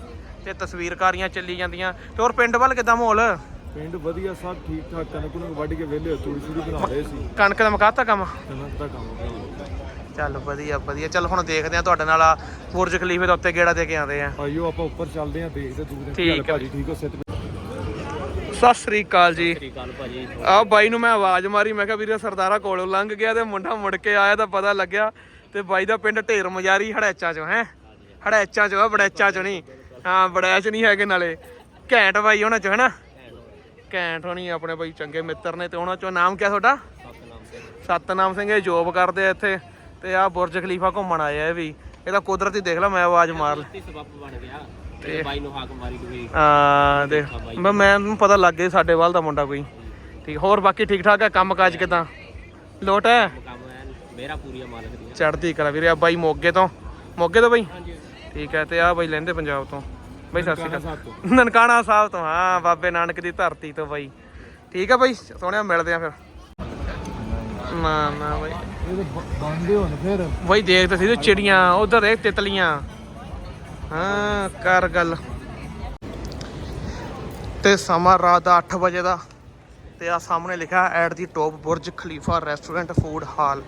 ਤੇ ਤਸਵੀਰਕਾਰੀਆਂ ਚੱਲੀ ਜਾਂਦੀਆਂ। ਤੇ ਹੋਰ ਪਿੰਡ ਵੱਲ ਕਿਦਾਂ ਮਾਹੌਲ? ਪਿੰਡ ਵਧੀਆ ਸਭ ਠੀਕ ਠਾਕ ਕਣਕ ਨੂੰ ਵੱਢ ਕੇ ਵਿਹਲੇ ਤੂੜੀ ਸੂੜੀ ਬਣਾ ਰਹੇ ਸੀ। ਕਣਕ ਦਾ ਮਕਾਤਾ ਕੰਮ? ਕਣਕ ਦਾ ਕੰਮ ਚੱਲ ਵਧੀਆ ਵਧੀਆ। ਚੱਲ ਹੁਣ ਦੇਖਦੇ ਆ ਤੁਹਾਡੇ ਨਾਲ ਆ ਬੁਰਜ ਖਲੀਫੇ ਦੇ ਉੱਤੇ ਗੇੜਾ ਦੇ ਕੇ ਆਉਂਦੇ ਆ। ਆਇਓ ਆਪਾਂ ਉੱਪਰ ਚੱਲਦੇ ਆਂ ਦੇਖਦੇ ਦੂਰ ਠੀਕ ਦੇ ਹੈ। ਭਾਜੀ ਠੀਕ ਹੋ ਸਿੱਧ ਸਤਿ ਸ੍ਰੀ ਅਕਾਲ ਜੀ। ਸ੍ਰੀ ਅਕਾਲ ਭਾਜੀ। ਆ ਬਾਈ ਨੂੰ ਮੈਂ ਆਵਾਜ਼ ਮਾਰੀ ਮੈਂ ਕਿਹਾ ਵੀਰੇ ਸਰਦਾਰਾ ਕੋਲੋਂ ਲੰਘ ਗਿਆ ਤੇ ਮੁੰਡਾ ਮੁੜ ਕੇ ਆਇਆ ਤਾਂ ਪਤਾ ਲੱਗਿਆ ਤੇ ਬਾਈ ਦਾ ਪਿੰਡ ਢੇਰ ਮਜਾਰੀ ਹੜੈਚਾ ਚੋਂ ਹੈ? ਹੜੈਚਾ ਚੋਂ ਆ ਬੜੈਚਾ ਚੋਂ ਨਹੀਂ। ਹਾਂ ਬੜੈਚ ਨਹੀਂ ਹੈਗੇ ਨਾਲੇ। ਘੈਂਟ ਬਾਈ ਉਹਨਾਂ ਚੋਂ ਹੈ ਨਾ ਘੈਂਟ ਹੋਣੀ ਆਪਣੇ ਬਾਈ ਚੰਗੇ ਮਿੱਤਰ ਨੇ ਤੇ ਉਹਨਾਂ ਚੋਂ ਨਾਮ ਕਿਆ ਤੁਹਾਡਾ? ਸਤਨਾਮ ਸਿੰਘ। ਸਤਨਾਮ ਸਿੰਘ ਇਹ ਜੋਬ ਕਰਦੇ ਆ ਇੱਥੇ ਤੇ ਆ ਬੁਰਜ ਖਲੀਫਾ ਘੁੰਮਣ ਆਏ ਆ ਇਹ ਵੀ। ਇਹਦਾ ਕੁਦਰਤੀ ਦੇਖ ਲਾ ਮੈਂ ਆਵਾਜ਼ ਮਾਰ ਲਈ ਤੇ ਬਾਈ ਨੂੰ ਹਾਕ ਮਾਰੀ ਗਈ ਆ ਦੇਖ ਮੈਂ ਮੈਨੂੰ ਪਤਾ ਲੱਗ ਗਿਆ ਸਾਡੇ ਵੱਲ ਦਾ ਮੁੰਡਾ ਕੋਈ। ਠੀਕ ਹੋਰ ਬਾਕੀ ਠੀਕ ਠਾਕ ਹੈ ਕੰਮ ਕਾਜ ਕਿਦਾਂ? ਲੋਟ ਹੈ? ਮੇਰਾ ਪੂਰੀਆ ਮਾਲਕ ਚੜ੍ਹਦੀ ਕਲਾ ਵੀਰੇ ਆ ਬਾਈ ਮੋਗੇ ਤੋਂ। ਮੋਗੇ ਤੋਂ ਬਾਈ? ਠੀਕ ਹੈ ਤੇ ਆ ਬਾਈ ਲੈਂਦੇ ਪੰਜਾਬ ਤੋਂ। ਬਾਈ ਸਤਿ ਸ਼੍ਰੀ ਅਕਾਲ। ਨਨਕਾਣਾ ਸਾਹਿਬ ਤੋਂ ਹਾਂ ਬਾਬੇ ਨਾਨਕ ਦੀ ਧਰਤੀ ਤੋਂ ਬਾਈ। ਠੀਕ ਹੈ ਬਾਈ ਸੋਹਣਿਆ ਮਿਲਦੇ ਆ ਫਿਰ। ਨਾ ਨਾ ਬਾਈ। ਇਹ ਬੰਦੇ ਹੋਣ ਫਿਰ। ਬਾਈ ਦੇਖ ਤਾਂ ਸੀ ਚਿੜੀਆਂ ਉਧਰ ਦੇਖ ਤਿਤਲੀਆਂ। ਹਾਂ, ਕਰ ਗੱਲ। ਤੇ ਸਮਾਂ ਰਾਤ ਦਾ 8 ਵਜੇ ਦਾ। ਤੇ ਆ ਸਾਹਮਣੇ ਲਿਖਿਆ, at the top Burj Khalifa restaurant food hall.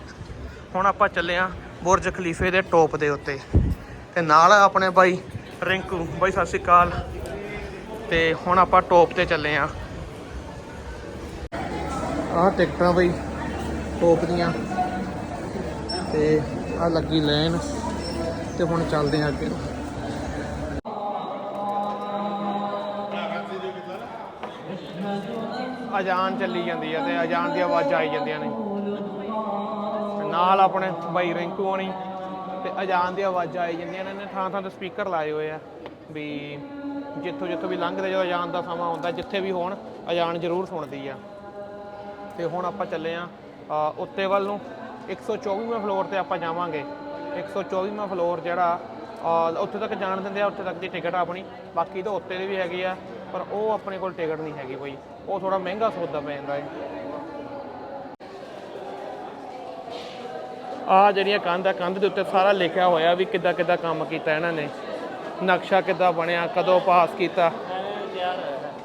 ਹੁਣ ਆਪਾਂ ਚੱਲੇ ਆ ਬੁਰਜ ਖਲੀਫੇ ਦੇ ਟੋਪ ਦੇ ਉੱਤੇ। ਤੇ ਨਾਲ ਆਪਣੇ ਬਾਈ ਰਿੰਕੂ। ਬਾਈ, ਸਤਿ ਸ਼੍ਰੀ ਅਕਾਲ। ਤੇ ਹੁਣ ਆਪਾਂ ਟੋਪ ਤੇ ਚੱਲੇ ਆ। ਆਹ ਟਿਕਟਾਂ ਬਾਈ, ਟੋਪ ਦੀਆਂ। ਤੇ ਆ ਲੱਗੀ ਲਾਈਨ ਤੇ ਹੁਣ ਚੱਲਦੇ ਆ ਅੱਗੇ ਅਜਾਨ ਚੱਲੀ ਜਾਂਦੀ ਆ ਤੇ ਅਜਾਨ ਦੀ ਆਵਾਜ਼ ਆਈ ਜਾਂਦੀਆਂ ਨੇ। ਨਾਲ ਆਪਣੇ ਬਾਈ ਰਿੰਕੂ ਹੋਣੀ ਤੇ ਅਜਾਨ ਦੀ ਆਵਾਜ਼ ਆਈ ਜਾਂਦੀਆਂ ਨੇ ਥਾਂ ਥਾਂ ਤੇ ਸਪੀਕਰ ਲਾਏ ਹੋਏ ਆ ਵੀ ਜਿੱਥੋਂ ਜਿੱਥੋਂ ਵੀ ਲੰਘਦੇ ਜਦੋਂ ਅਜਾਨ ਦਾ ਸਮਾਂ ਆਉਂਦਾ, ਜਿੱਥੇ ਵੀ ਹੋਣ, ਅਜਾਨ ਜ਼ਰੂਰ ਸੁਣਦੀ ਆ। ਤੇ ਹੁਣ ਆਪਾਂ ਚੱਲੇ ਆ ਉੱਤੇ ਵੱਲ ਨੂੰ। 124ਵਾਂ ਫਲੋਰ ਤੇ ਆਪਾਂ ਜਾਵਾਂਗੇ। 124ਵਾਂ ਫਲੋਰ ਜਿਹੜਾ ਉੱਥੇ ਤੱਕ ਜਾਣ ਦਿੰਦੇ ਆ, ਉੱਥੇ ਤੱਕ ਦੀ ਟਿਕਟ ਆਪਣੀ। ਬਾਕੀ ਤਾਂ ਉੱਤੇ ਦੇ ਵੀ ਹੈਗੀ ਆ, ਪਰ ਉਹ ਆਪਣੇ ਕੋਲ ਟਿਕਟ ਨਹੀਂ ਹੈਗੀ ਕੋਈ। ਉਹ ਥੋੜਾ ਮਹਿੰਗਾ ਸੌਦਾ ਪੈ ਜਾਂਦਾ ਹੈ। ਆ ਜਿਹੜੀਆਂ ਕੰਧ ਆ, ਕੰਧ ਦੇ ਉੱਤੇ ਸਾਰਾ ਲਿਖਿਆ ਹੋਇਆ ਵੀ ਕਿੱਦਾਂ ਕਿੱਦਾਂ ਕੰਮ ਕੀਤਾ ਇਹਨਾਂ ਨੇ। ਨਕਸ਼ਾ ਕਿੱਦਾਂ ਬਣਿਆ, ਕਦੋਂ ਪਾਸ ਕੀਤਾ।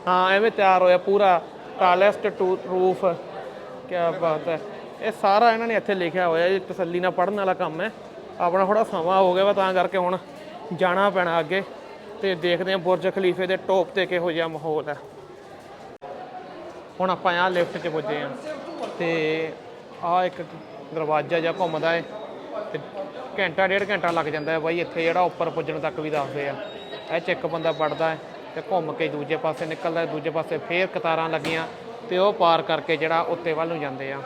ਹਾਂ, ਐਵੇਂ ਤਿਆਰ ਹੋਇਆ ਪੂਰਾ। ਟਾਲੈਸਟ ਟੂ ਰੂਫ ਕੀ ਬਾਤ ਹੈ। ਇਹ ਸਾਰਾ ਇਹਨਾਂ ਨੇ ਇੱਥੇ ਲਿਖਿਆ ਹੋਇਆ ਇਹ ਤਸੱਲੀ ਨਾਲ ਪੜਨ ਵਾਲਾ ਕੰਮ ਹੈ। ਆਪਣਾ ਥੋੜਾ ਸਮਾਂ ਹੋ ਗਿਆ ਵਾ, ਤਾਂ ਕਰਕੇ ਹੁਣ ਜਾਣਾ ਪੈਣਾ ਅੱਗੇ। ਤੇ ਦੇਖਦੇ ਹਾਂ ਬੁਰਜ ਖਲੀਫੇ ਦੇ ਟੋਪ ਤੇ ਕਿਹੋ ਜਿਹਾ ਮਾਹੌਲ ਹੈ। ਹੁਣ ਆਪਾਂ ਆ ਲਿਫਟ 'ਚ ਪੁੱਜੇ ਆ ਤੇ ਆ ਇੱਕ ਦਰਵਾਜ਼ਾ ਜਿਹਾ ਘੁੰਮਦਾ ਹੈ ਤੇ ਘੰਟਾ, ਡੇਢ ਘੰਟਾ ਲੱਗ ਜਾਂਦਾ ਹੈ ਬਾਈ, ਇੱਥੇ ਜਿਹੜਾ ਉੱਪਰ ਪੁੱਜਣ ਤੱਕ ਵੀ ਦੱਸਦੇ ਆ। ਇਹ 'ਚ ਇੱਕ ਬੰਦਾ ਵੜਦਾ ਹੈ ਤੇ ਘੁੰਮ ਕੇ ਦੂਜੇ ਪਾਸੇ ਨਿਕਲਦਾ ਹੈ ਦੂਜੇ ਪਾਸੇ ਫੇਰ ਕਤਾਰਾਂ ਲੱਗੀਆਂ ਤੇ ਉਹ ਪਾਰ ਕਰਕੇ ਜਿਹੜਾ ਉੱਤੇ ਵੱਲ ਨੂੰ ਜਾਂਦੇ ਆ।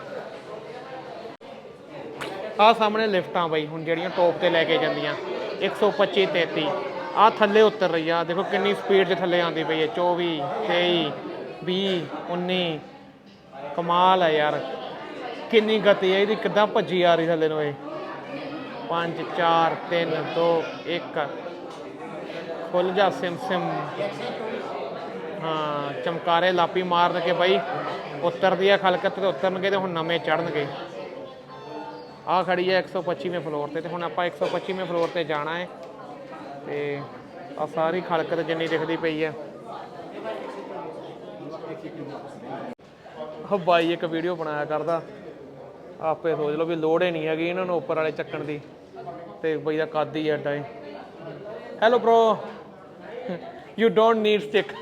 ਆ ਸਾਹਮਣੇ ਲਿਫਟਾਂ ਬਾਈ, ਹੁਣ ਜਿਹੜੀਆਂ ਟੌਪ ਤੇ ਲੈ ਕੇ ਜਾਂਦੀਆਂ। 125 33 ਆ ਥੱਲੇ ਉਤਰ ਰਹੀ ਆ। ਦੇਖੋ ਕਿੰਨੀ ਸਪੀਡ 'ਚ ਥੱਲੇ ਆਉਂਦੀ ਪਈ ਹੈ 24 23 20 19 ਕਮਾਲ ਹੈ ਯਾਰ। ਕਿੰਨੀ ਗਤੀ ਹੈ ਇਹਦੀ, ਕਿੱਦਾਂ ਭੱਜੀ ਆ ਰਹੀ ਥੱਲੇ ਨੂੰ ਇਹ? 5 4 3 2 1 ਖੁੱਲ ਜਾ ਸਿਮ ਸਿਮ। ਹਾਂ, ਚਮਕਾਰੇ ਲਾਪੀ ਮਾਰਨ ਕੇ ਬਾਈ। ਉਤਰਦੀ ਆ ਖਲਕਤ ਤੇ ਉਤਰਨਗੇ ਤੇ ਹੁਣ ਨਵੇਂ ਚੜਨਗੇ ਆ ਖੜੀ ਹੈ 125ਵੇਂ ਫਲੋਰ ਤੇ ਤੇ ਹੁਣ ਆਪਾਂ 125ਵੇਂ ਫਲੋਰ ਤੇ ਜਾਣਾ ਹੈ ਤੇ ਆ ਸਾਰੀ ਖਲਕਤ ਜਿੰਨੀ ਦਿਖਦੀ ਪਈ ਹੈ ਉਹ ਬਾਈ ਇੱਕ ਵੀਡੀਓ ਬਣਾਇਆ ਕਰਦਾ। ਆਪੇ ਸੋਚ ਲਓ ਵੀ ਲੋੜ ਹੀ ਨਹੀਂ ਹੈਗੀ ਇਹਨਾਂ ਨੂੰ ਉੱਪਰ ਵਾਲੇ ਚੱਕਣ ਦੀ। ਤੇ ਬਾਈ ਦਾ ਕੱਦ ਹੀ ਐਡਾ ਹੈ hello bro you don't need stick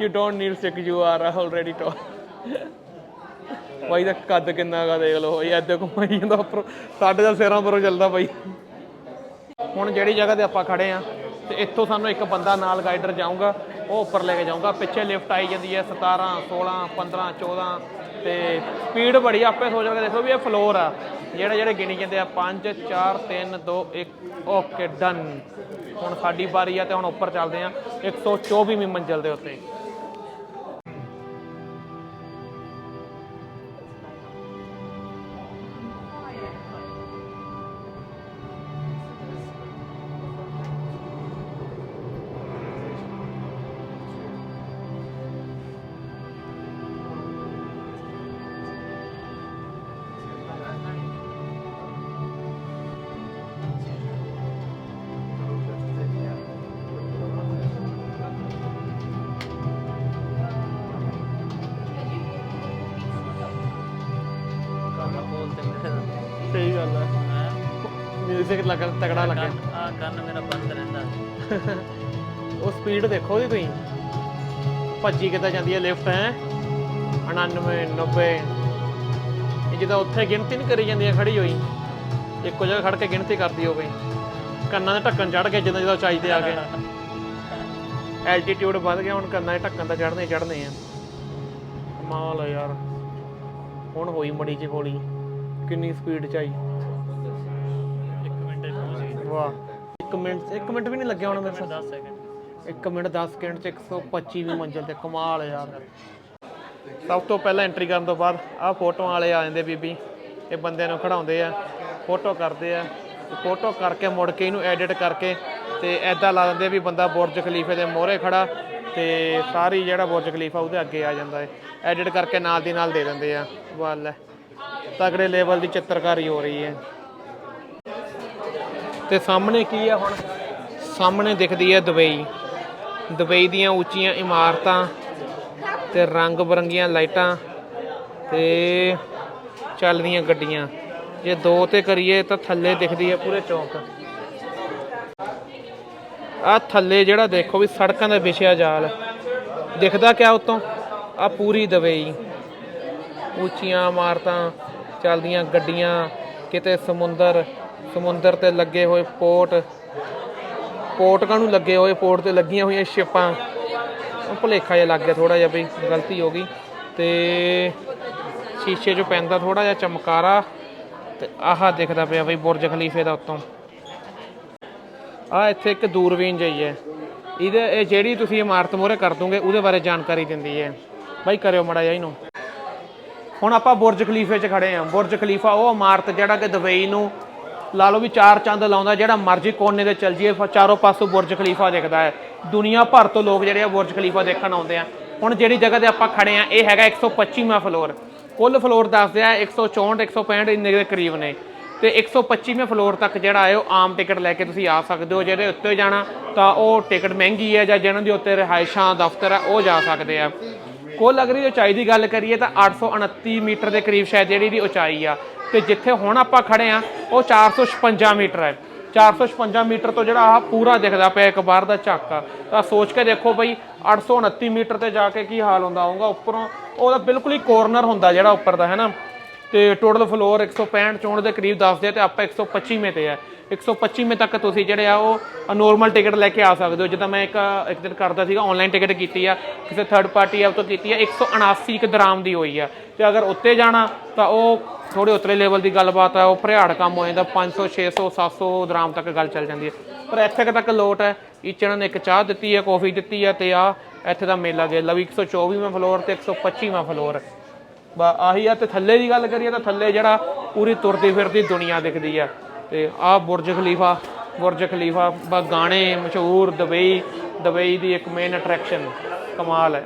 you don't need stick you are already too ਬਾਈ ਦਾ ਕੱਦ ਕਿੰਨਾ ਗਾ ਦੇਖ ਲਓ। ਇਹ ਐਦੇ ਘੁਮਾਈ ਜਾਂਦਾ ਉੱਪਰ, ਸਾਡੇ ਦਾ ਸਿਰਾਂ ਪਰੋਂ ਚੱਲਦਾ ਬਾਈ। ਹੁਣ ਜਿਹੜੀ ਜਗ੍ਹਾ ਤੇ ਆਪਾਂ ਖੜੇ ਆ, ਤੇ ਇੱਥੋਂ ਸਾਨੂੰ ਇੱਕ ਬੰਦਾ ਨਾਲ ਗਾਈਡਰ ਜਾਊਗਾ। ਉਹ ਉੱਪਰ ਲੈ ਕੇ ਜਾਊਂਗਾ। ਪਿੱਛੇ ਲਿਫਟ ਆਈ ਜਾਂਦੀ ਹੈ 17 16 15 14 ਤੇ ਸਪੀਡ ਬੜੀ ਆ, ਆਪੇ ਸੋਚ ਕੇ ਦੇਖੋ ਵੀ ਇਹ ਫਲੋਰ ਆ। ਜਿਹੜੇ ਜਿਹੜੇ ਗਿਣੀ ਜਾਂਦੇ ਆ 5 4 3 2 1 ਓਕੇ ਡਨ ਹੁਣ ਸਾਡੀ ਵਾਰੀ ਆ ਤੇ ਹੁਣ ਉੱਪਰ ਚੱਲਦੇ ਆ। 124ਵੀਂ ਮੰਜ਼ਲ ਦੇ ਉੱਤੇ। ਮਿਊਜ਼ਿਕ ਲੱਗ? ਤਗੜਾ ਲੱਗਿਆ ਆ ਕੰਨ ਮੇਰਾ ਬੰਦ ਰਹਿੰਦਾ। ਉਹ ਸਪੀਡ ਦੇਖੋ ਉਹਦੀ ਤੁਸੀਂ। ਭੱਜੀ ਕਿੱਦਾਂ ਜਾਂਦੀ ਹੈ ਲਿਫਟ ਹੈ? 99 90 ਇਹ ਜਿੱਦਾਂ ਉੱਥੇ ਗਿਣਤੀ ਨਹੀਂ ਕਰੀ ਜਾਂਦੀ ਹੈ ਖੜੀ ਹੋਈ। ਇੱਕੋ ਜਗ੍ਹਾ ਖੜ ਕੇ ਗਿਣਤੀ ਕਰਦੀ ਹੋਵੇ। ਕੰਨਾਂ ਦੇ ਢੱਕਣ ਚੜ ਗਏ ਜਿੱਦਾਂ ਜਿੱਦਾਂ ਉਚਾਈ ਤੇ ਆ ਗਏ। ਐਲਟੀਟਿਊਡ ਵੱਧ ਗਿਆ ਹੁਣ ਕੰਨਾਂ ਦੇ ਢੱਕਣ ਤਾਂ ਚੜਨੇ ਚੜਨੇ ਆ। ਕਮਾਲ ਆ ਯਾਰ। ਹੁਣ ਹੋਈ ਮੜੀ ਚ ਹੌਲੀ। ਕਿੰਨੀ ਸਪੀਡ ਚ ਆਈ। 1 ਮਿੰਟ ਪਹੁੰਚ ਵਾਹ। 1 ਮਿੰਟ 1 ਮਿੰਟ ਵੀ ਨਹੀਂ ਲੱਗਿਆ ਹੁਣ ਮੇਰੇ ਸਾਹ 10 ਸੈਕਿੰਡ। 1 ਮਿੰਟ 10 ਸਕਿੰਟ ਚ 125 ਵੀ ਮੰਜ਼ਿਲ ਤੇ ਕਮਾਲ ਯਾਰ। ਸਭ ਤੋਂ ਪਹਿਲਾਂ ਐਂਟਰੀ ਕਰਨ ਤੋਂ ਬਾਅਦ ਆਹ ਫੋਟੋਆਂ ਵਾਲੇ ਆ ਜਾਂਦੇ ਬੀਬੀ। ਇਹ ਬੰਦਿਆਂ ਨੂੰ ਖੜਾਉਂਦੇ ਆ ਫੋਟੋ ਕਰਦੇ ਆ। ਫੋਟੋ ਕਰਕੇ ਮੁੜ ਕੇ ਇਹਨੂੰ ਐਡਿਟ ਕਰਕੇ ਤੇ ਐਦਾਂ ਲਾ ਦਿੰਦੇ ਵੀ ਬੰਦਾ ਬੁਰਜ ਖਲੀਫੇ ਦੇ ਮੋਹਰੇ ਖੜਾ ਤੇ ਸਾਰੀ ਜਿਹੜਾ ਬੁਰਜ ਖਲੀਫਾ ਉਹਦੇ ਅੱਗੇ ਆ ਜਾਂਦਾ ਹੈ। ਐਡਿਟ ਕਰਕੇ ਨਾਲ ਦੀ ਨਾਲ ਦੇ ਦਿੰਦੇ ਆ। ਵੱਲ ਤਗੜੇ ਲੈਵਲ ਦੀ ਚਿੱਤਰਕਾਰੀ ਹੋ ਰਹੀ ਹੈ। ਤੇ ਸਾਹਮਣੇ ਕੀ ਆ ਹੁਣ? ਸਾਹਮਣੇ ਦਿਖਦੀ ਹੈ ਦੁਬਈ। ਦੁਬਈ ਦੀਆਂ ਉੱਚੀਆਂ ਇਮਾਰਤਾਂ ਤੇ ਰੰਗ ਬਰੰਗੀਆਂ ਲਾਈਟਾਂ ਤੇ ਚੱਲਦੀਆਂ ਗੱਡੀਆਂ। ਜੇ ਦੋ ਤੇ ਕਰੀਏ ਤਾਂ ਥੱਲੇ ਦਿਖਦੀ ਹੈ ਪੂਰੇ ਚੌਂਕ। ਆ ਥੱਲੇ ਜਿਹੜਾ ਦੇਖੋ ਵੀ ਸੜਕਾਂ ਦਾ ਵਿਛਿਆ ਜਾਲ। ਦਿਖਦਾ ਕਿਆ ਉਤੋਂ? ਆ ਪੂਰੀ ਦੁਬਈ। ਉੱਚੀਆਂ ਇਮਾਰਤਾਂ, ਚੱਲਦੀਆਂ ਗੱਡੀਆਂ, ਕਿਤੇ ਸਮੁੰਦਰ ਸਮੁੰਦਰ ਤੇ ਲੱਗੇ ਹੋਏ ਪੋਰਟ ਪੋਰਟ ਨੂੰ ਲੱਗੇ ਹੋਏ? ਪੋਰਟ ਤੇ ਲੱਗੀਆਂ ਹੋਈਆਂ ਸ਼ਿਪਾਂ। ਭੁਲੇਖਾ ਜਿਹਾ ਲੱਗ ਗਿਆ ਥੋੜਾ ਜਿਹਾ ਬਈ ਗਲਤੀ ਹੋ ਗਈ। ਤੇ ਸ਼ੀਸ਼ੇ 'ਚੋਂ ਪੈਂਦਾ ਥੋੜਾ ਜਿਹਾ ਚਮਕਾਰਾ। ਤੇ ਆਹ ਦਿਖਦਾ ਪਿਆ ਬਈ ਬੁਰਜ ਖਲੀਫੇ ਦਾ ਉੱਤੋਂ। ਆ ਇੱਥੇ ਇੱਕ ਦੂਰਬੀਨ ਜਈ ਹੈ। ਇਹਦੇ, ਇਹ ਜਿਹੜੀ ਤੁਸੀਂ ਇਮਾਰਤ ਮੋਰੇ ਕਰ ਦੋਗੇ, ਉਹਦੇ ਬਾਰੇ ਜਾਣਕਾਰੀ ਦਿੰਦੀ ਹੈ। ਬਾਈ ਕਰਿਓ ਮੜਾ ਜਿਹਾ ਇਹਨੂੰ। ਹੁਣ ਆਪਾਂ ਬੁਰਜ ਖਲੀਫੇ 'ਚ ਖੜੇ ਆਂ ਬੁਰਜ ਖਲੀਫਾ ਉਹ ਇਮਾਰਤ ਜਿਹੜਾ ਕਿ ਦੁਬਈ ਨੂੰ ਲਾ ਲਓ ਵੀ ਚਾਰ ਚੰਦ ਲਾਉਂਦਾ, ਜਿਹੜਾ ਮਰਜ਼ੀ ਕੋਨੇ ਤੇ ਚੱਲ ਜੀਏ ਚਾਰੋਂ ਪਾਸੋਂ ਬੁਰਜ ਖਲੀਫਾ ਦਿਖਦਾ ਹੈ। ਦੁਨੀਆ ਭਰ ਤੋਂ ਲੋਕ ਜਿਹੜੇ ਆ ਬੁਰਜ ਖਲੀਫਾ ਦੇਖਣ ਆਉਂਦੇ ਆ। ਹੁਣ ਜਿਹੜੀ ਜਗ੍ਹਾ ਤੇ ਆਪਾਂ ਖੜੇ ਆ, ਇਹ ਹੈਗਾ 125ਵਾਂ ਫਲੋਰ ਕੁੱਲ ਫਲੋਰ ਦੱਸਦੇ ਆ 164 165 ਇੰਨੇ ਦੇ ਕਰੀਬ ਨੇ। ਤੇ 125ਵੇਂ ਫਲੋਰ ਤੱਕ ਜਿਹੜਾ ਹੈ ਉਹ ਆਮ ਟਿਕਟ ਲੈ ਕੇ ਤੁਸੀਂ ਆ ਸਕਦੇ ਹੋ। ਜਿਹਦੇ ਉੱਤੇ ਜਾਣਾ ਤਾਂ ਉਹ ਟਿਕਟ ਮਹਿੰਗੀ ਹੈ ਜਾਂ ਜਿਹਨਾਂ ਦੇ ਉੱਤੇ ਰਿਹਾਇਸ਼ਾਂ, ਦਫ਼ਤਰ ਆ ਉਹ ਜਾ ਸਕਦੇ ਆ। ਕੁੱਲ ਅਗਰ ਇਹ ਉਚਾਈ ਦੀ ਗੱਲ ਕਰੀਏ ਤਾਂ 829 ਮੀਟਰ ਦੇ ਕਰੀਬ ਸ਼ਾਇਦ ਜਿਹੜੀ ਦੀ ਉਚਾਈ ਆ। ਤੇ ਜਿੱਥੇ ਹੁਣ ਆਪਾਂ ਖੜੇ ਆ, ਉਹ 456 ਮੀਟਰ ਹੈ 456 ਮੀਟਰ ਤੋਂ ਜਿਹੜਾ ਆ ਪੂਰਾ ਦਿਖਦਾ ਪਿਆ ਇੱਕ ਬਾਹਰ ਦਾ ਝਾਕਾ। ਤਾਂ ਸੋਚ ਕੇ ਦੇਖੋ ਬਈ 829 ਮੀਟਰ ਤੇ ਜਾ ਕੇ ਕੀ ਹਾਲ ਹੁੰਦਾ ਹੋਊਗਾ ਉੱਪਰੋਂ। ਉਹਦਾ ਬਿਲਕੁਲ ਹੀ ਕੋਰਨਰ ਹੁੰਦਾ ਜਿਹੜਾ ਉੱਪਰ ਦਾ, ਹੈ ਨਾ? ਤੇ ਟੋਟਲ ਫਲੋਰ 165 ਚੋਣ ਦੇ ਕਰੀਬ ਦੱਸਦੇ ਆ ਤੇ ਆਪਾਂ 125ਵੇਂ ਤੇ ਆ। 125ਵੇਂ ਤੱਕ ਤੁਸੀਂ ਜਿਹੜੇ ਆ ਉਹ ਨੋਰਮਲ ਟਿਕਟ ਲੈ ਕੇ ਆ ਸਕਦੇ ਹੋ। ਜਿੱਦਾਂ ਮੈਂ ਇੱਕ ਇੱਕ ਦਿਨ ਕਰਦਾ ਸੀਗਾ ਆਨਲਾਈਨ ਟਿਕਟ ਕੀਤੀ ਆ, ਕਿਸੇ ਥਰਡ ਪਾਰਟੀ ਐਪ ਤੋਂ ਕੀਤੀ ਆ 179 ਇੱਕ ਦਰਾਮ ਦੀ ਹੋਈ ਆ। ਤੇ ਅਗਰ ਉੱਤੇ ਜਾਣਾ, ਤਾਂ ਉਹ ਥੋੜੇ ਉਤਲੇ ਲੈਵਲ ਦੀ ਗੱਲਬਾਤ ਆ, ਉਹ ਭਰਿਆੜ ਕੰਮ ਹੋ ਜਾਂਦਾ 500 600 700 ਦਰਾਮ ਤੱਕ ਗੱਲ ਚੱਲ ਜਾਂਦੀ ਹੈ ਪਰ ਇੱਥੇ ਕੁ ਤੱਕ ਲੋਟ ਹੈ ਇਚਣ ਨੇ ਇੱਕ ਚਾਹ ਦਿੱਤੀ ਹੈ ਕੌਫੀ ਦਿੱਤੀ ਹੈ ਤੇ ਆ ਇੱਥੇ ਦਾ ਮੇਲਾ ਗਿਆ। ਲਵੀ 124ਵਾਂ ਫਲੋਰ ਤੇ 125ਵਾਂ ਫਲੋਰ ਆਹੀ ਆ ਤੇ ਥੱਲੇ ਦੀ ਗੱਲ ਕਰੀਏ ਤਾਂ ਥੱਲੇ ਜਿਹੜਾ ਪੂਰੀ ਤੁਰਦੀ ਫਿਰਦੀ ਦੁਨੀਆ ਦਿਖਦੀ ਆ। ਤੇ ਆਹ ਬੁਰਜ ਖਲੀਫਾ ਬੁਰਜ ਖਲੀਫਾ, ਬਾ ਗਾਣੇ ਮਸ਼ਹੂਰ ਦੁਬਈ ਦੁਬਈ ਦੀ ਇੱਕ ਮੇਨ ਅਟਰੈਕਸ਼ਨ ਕਮਾਲ ਹੈ।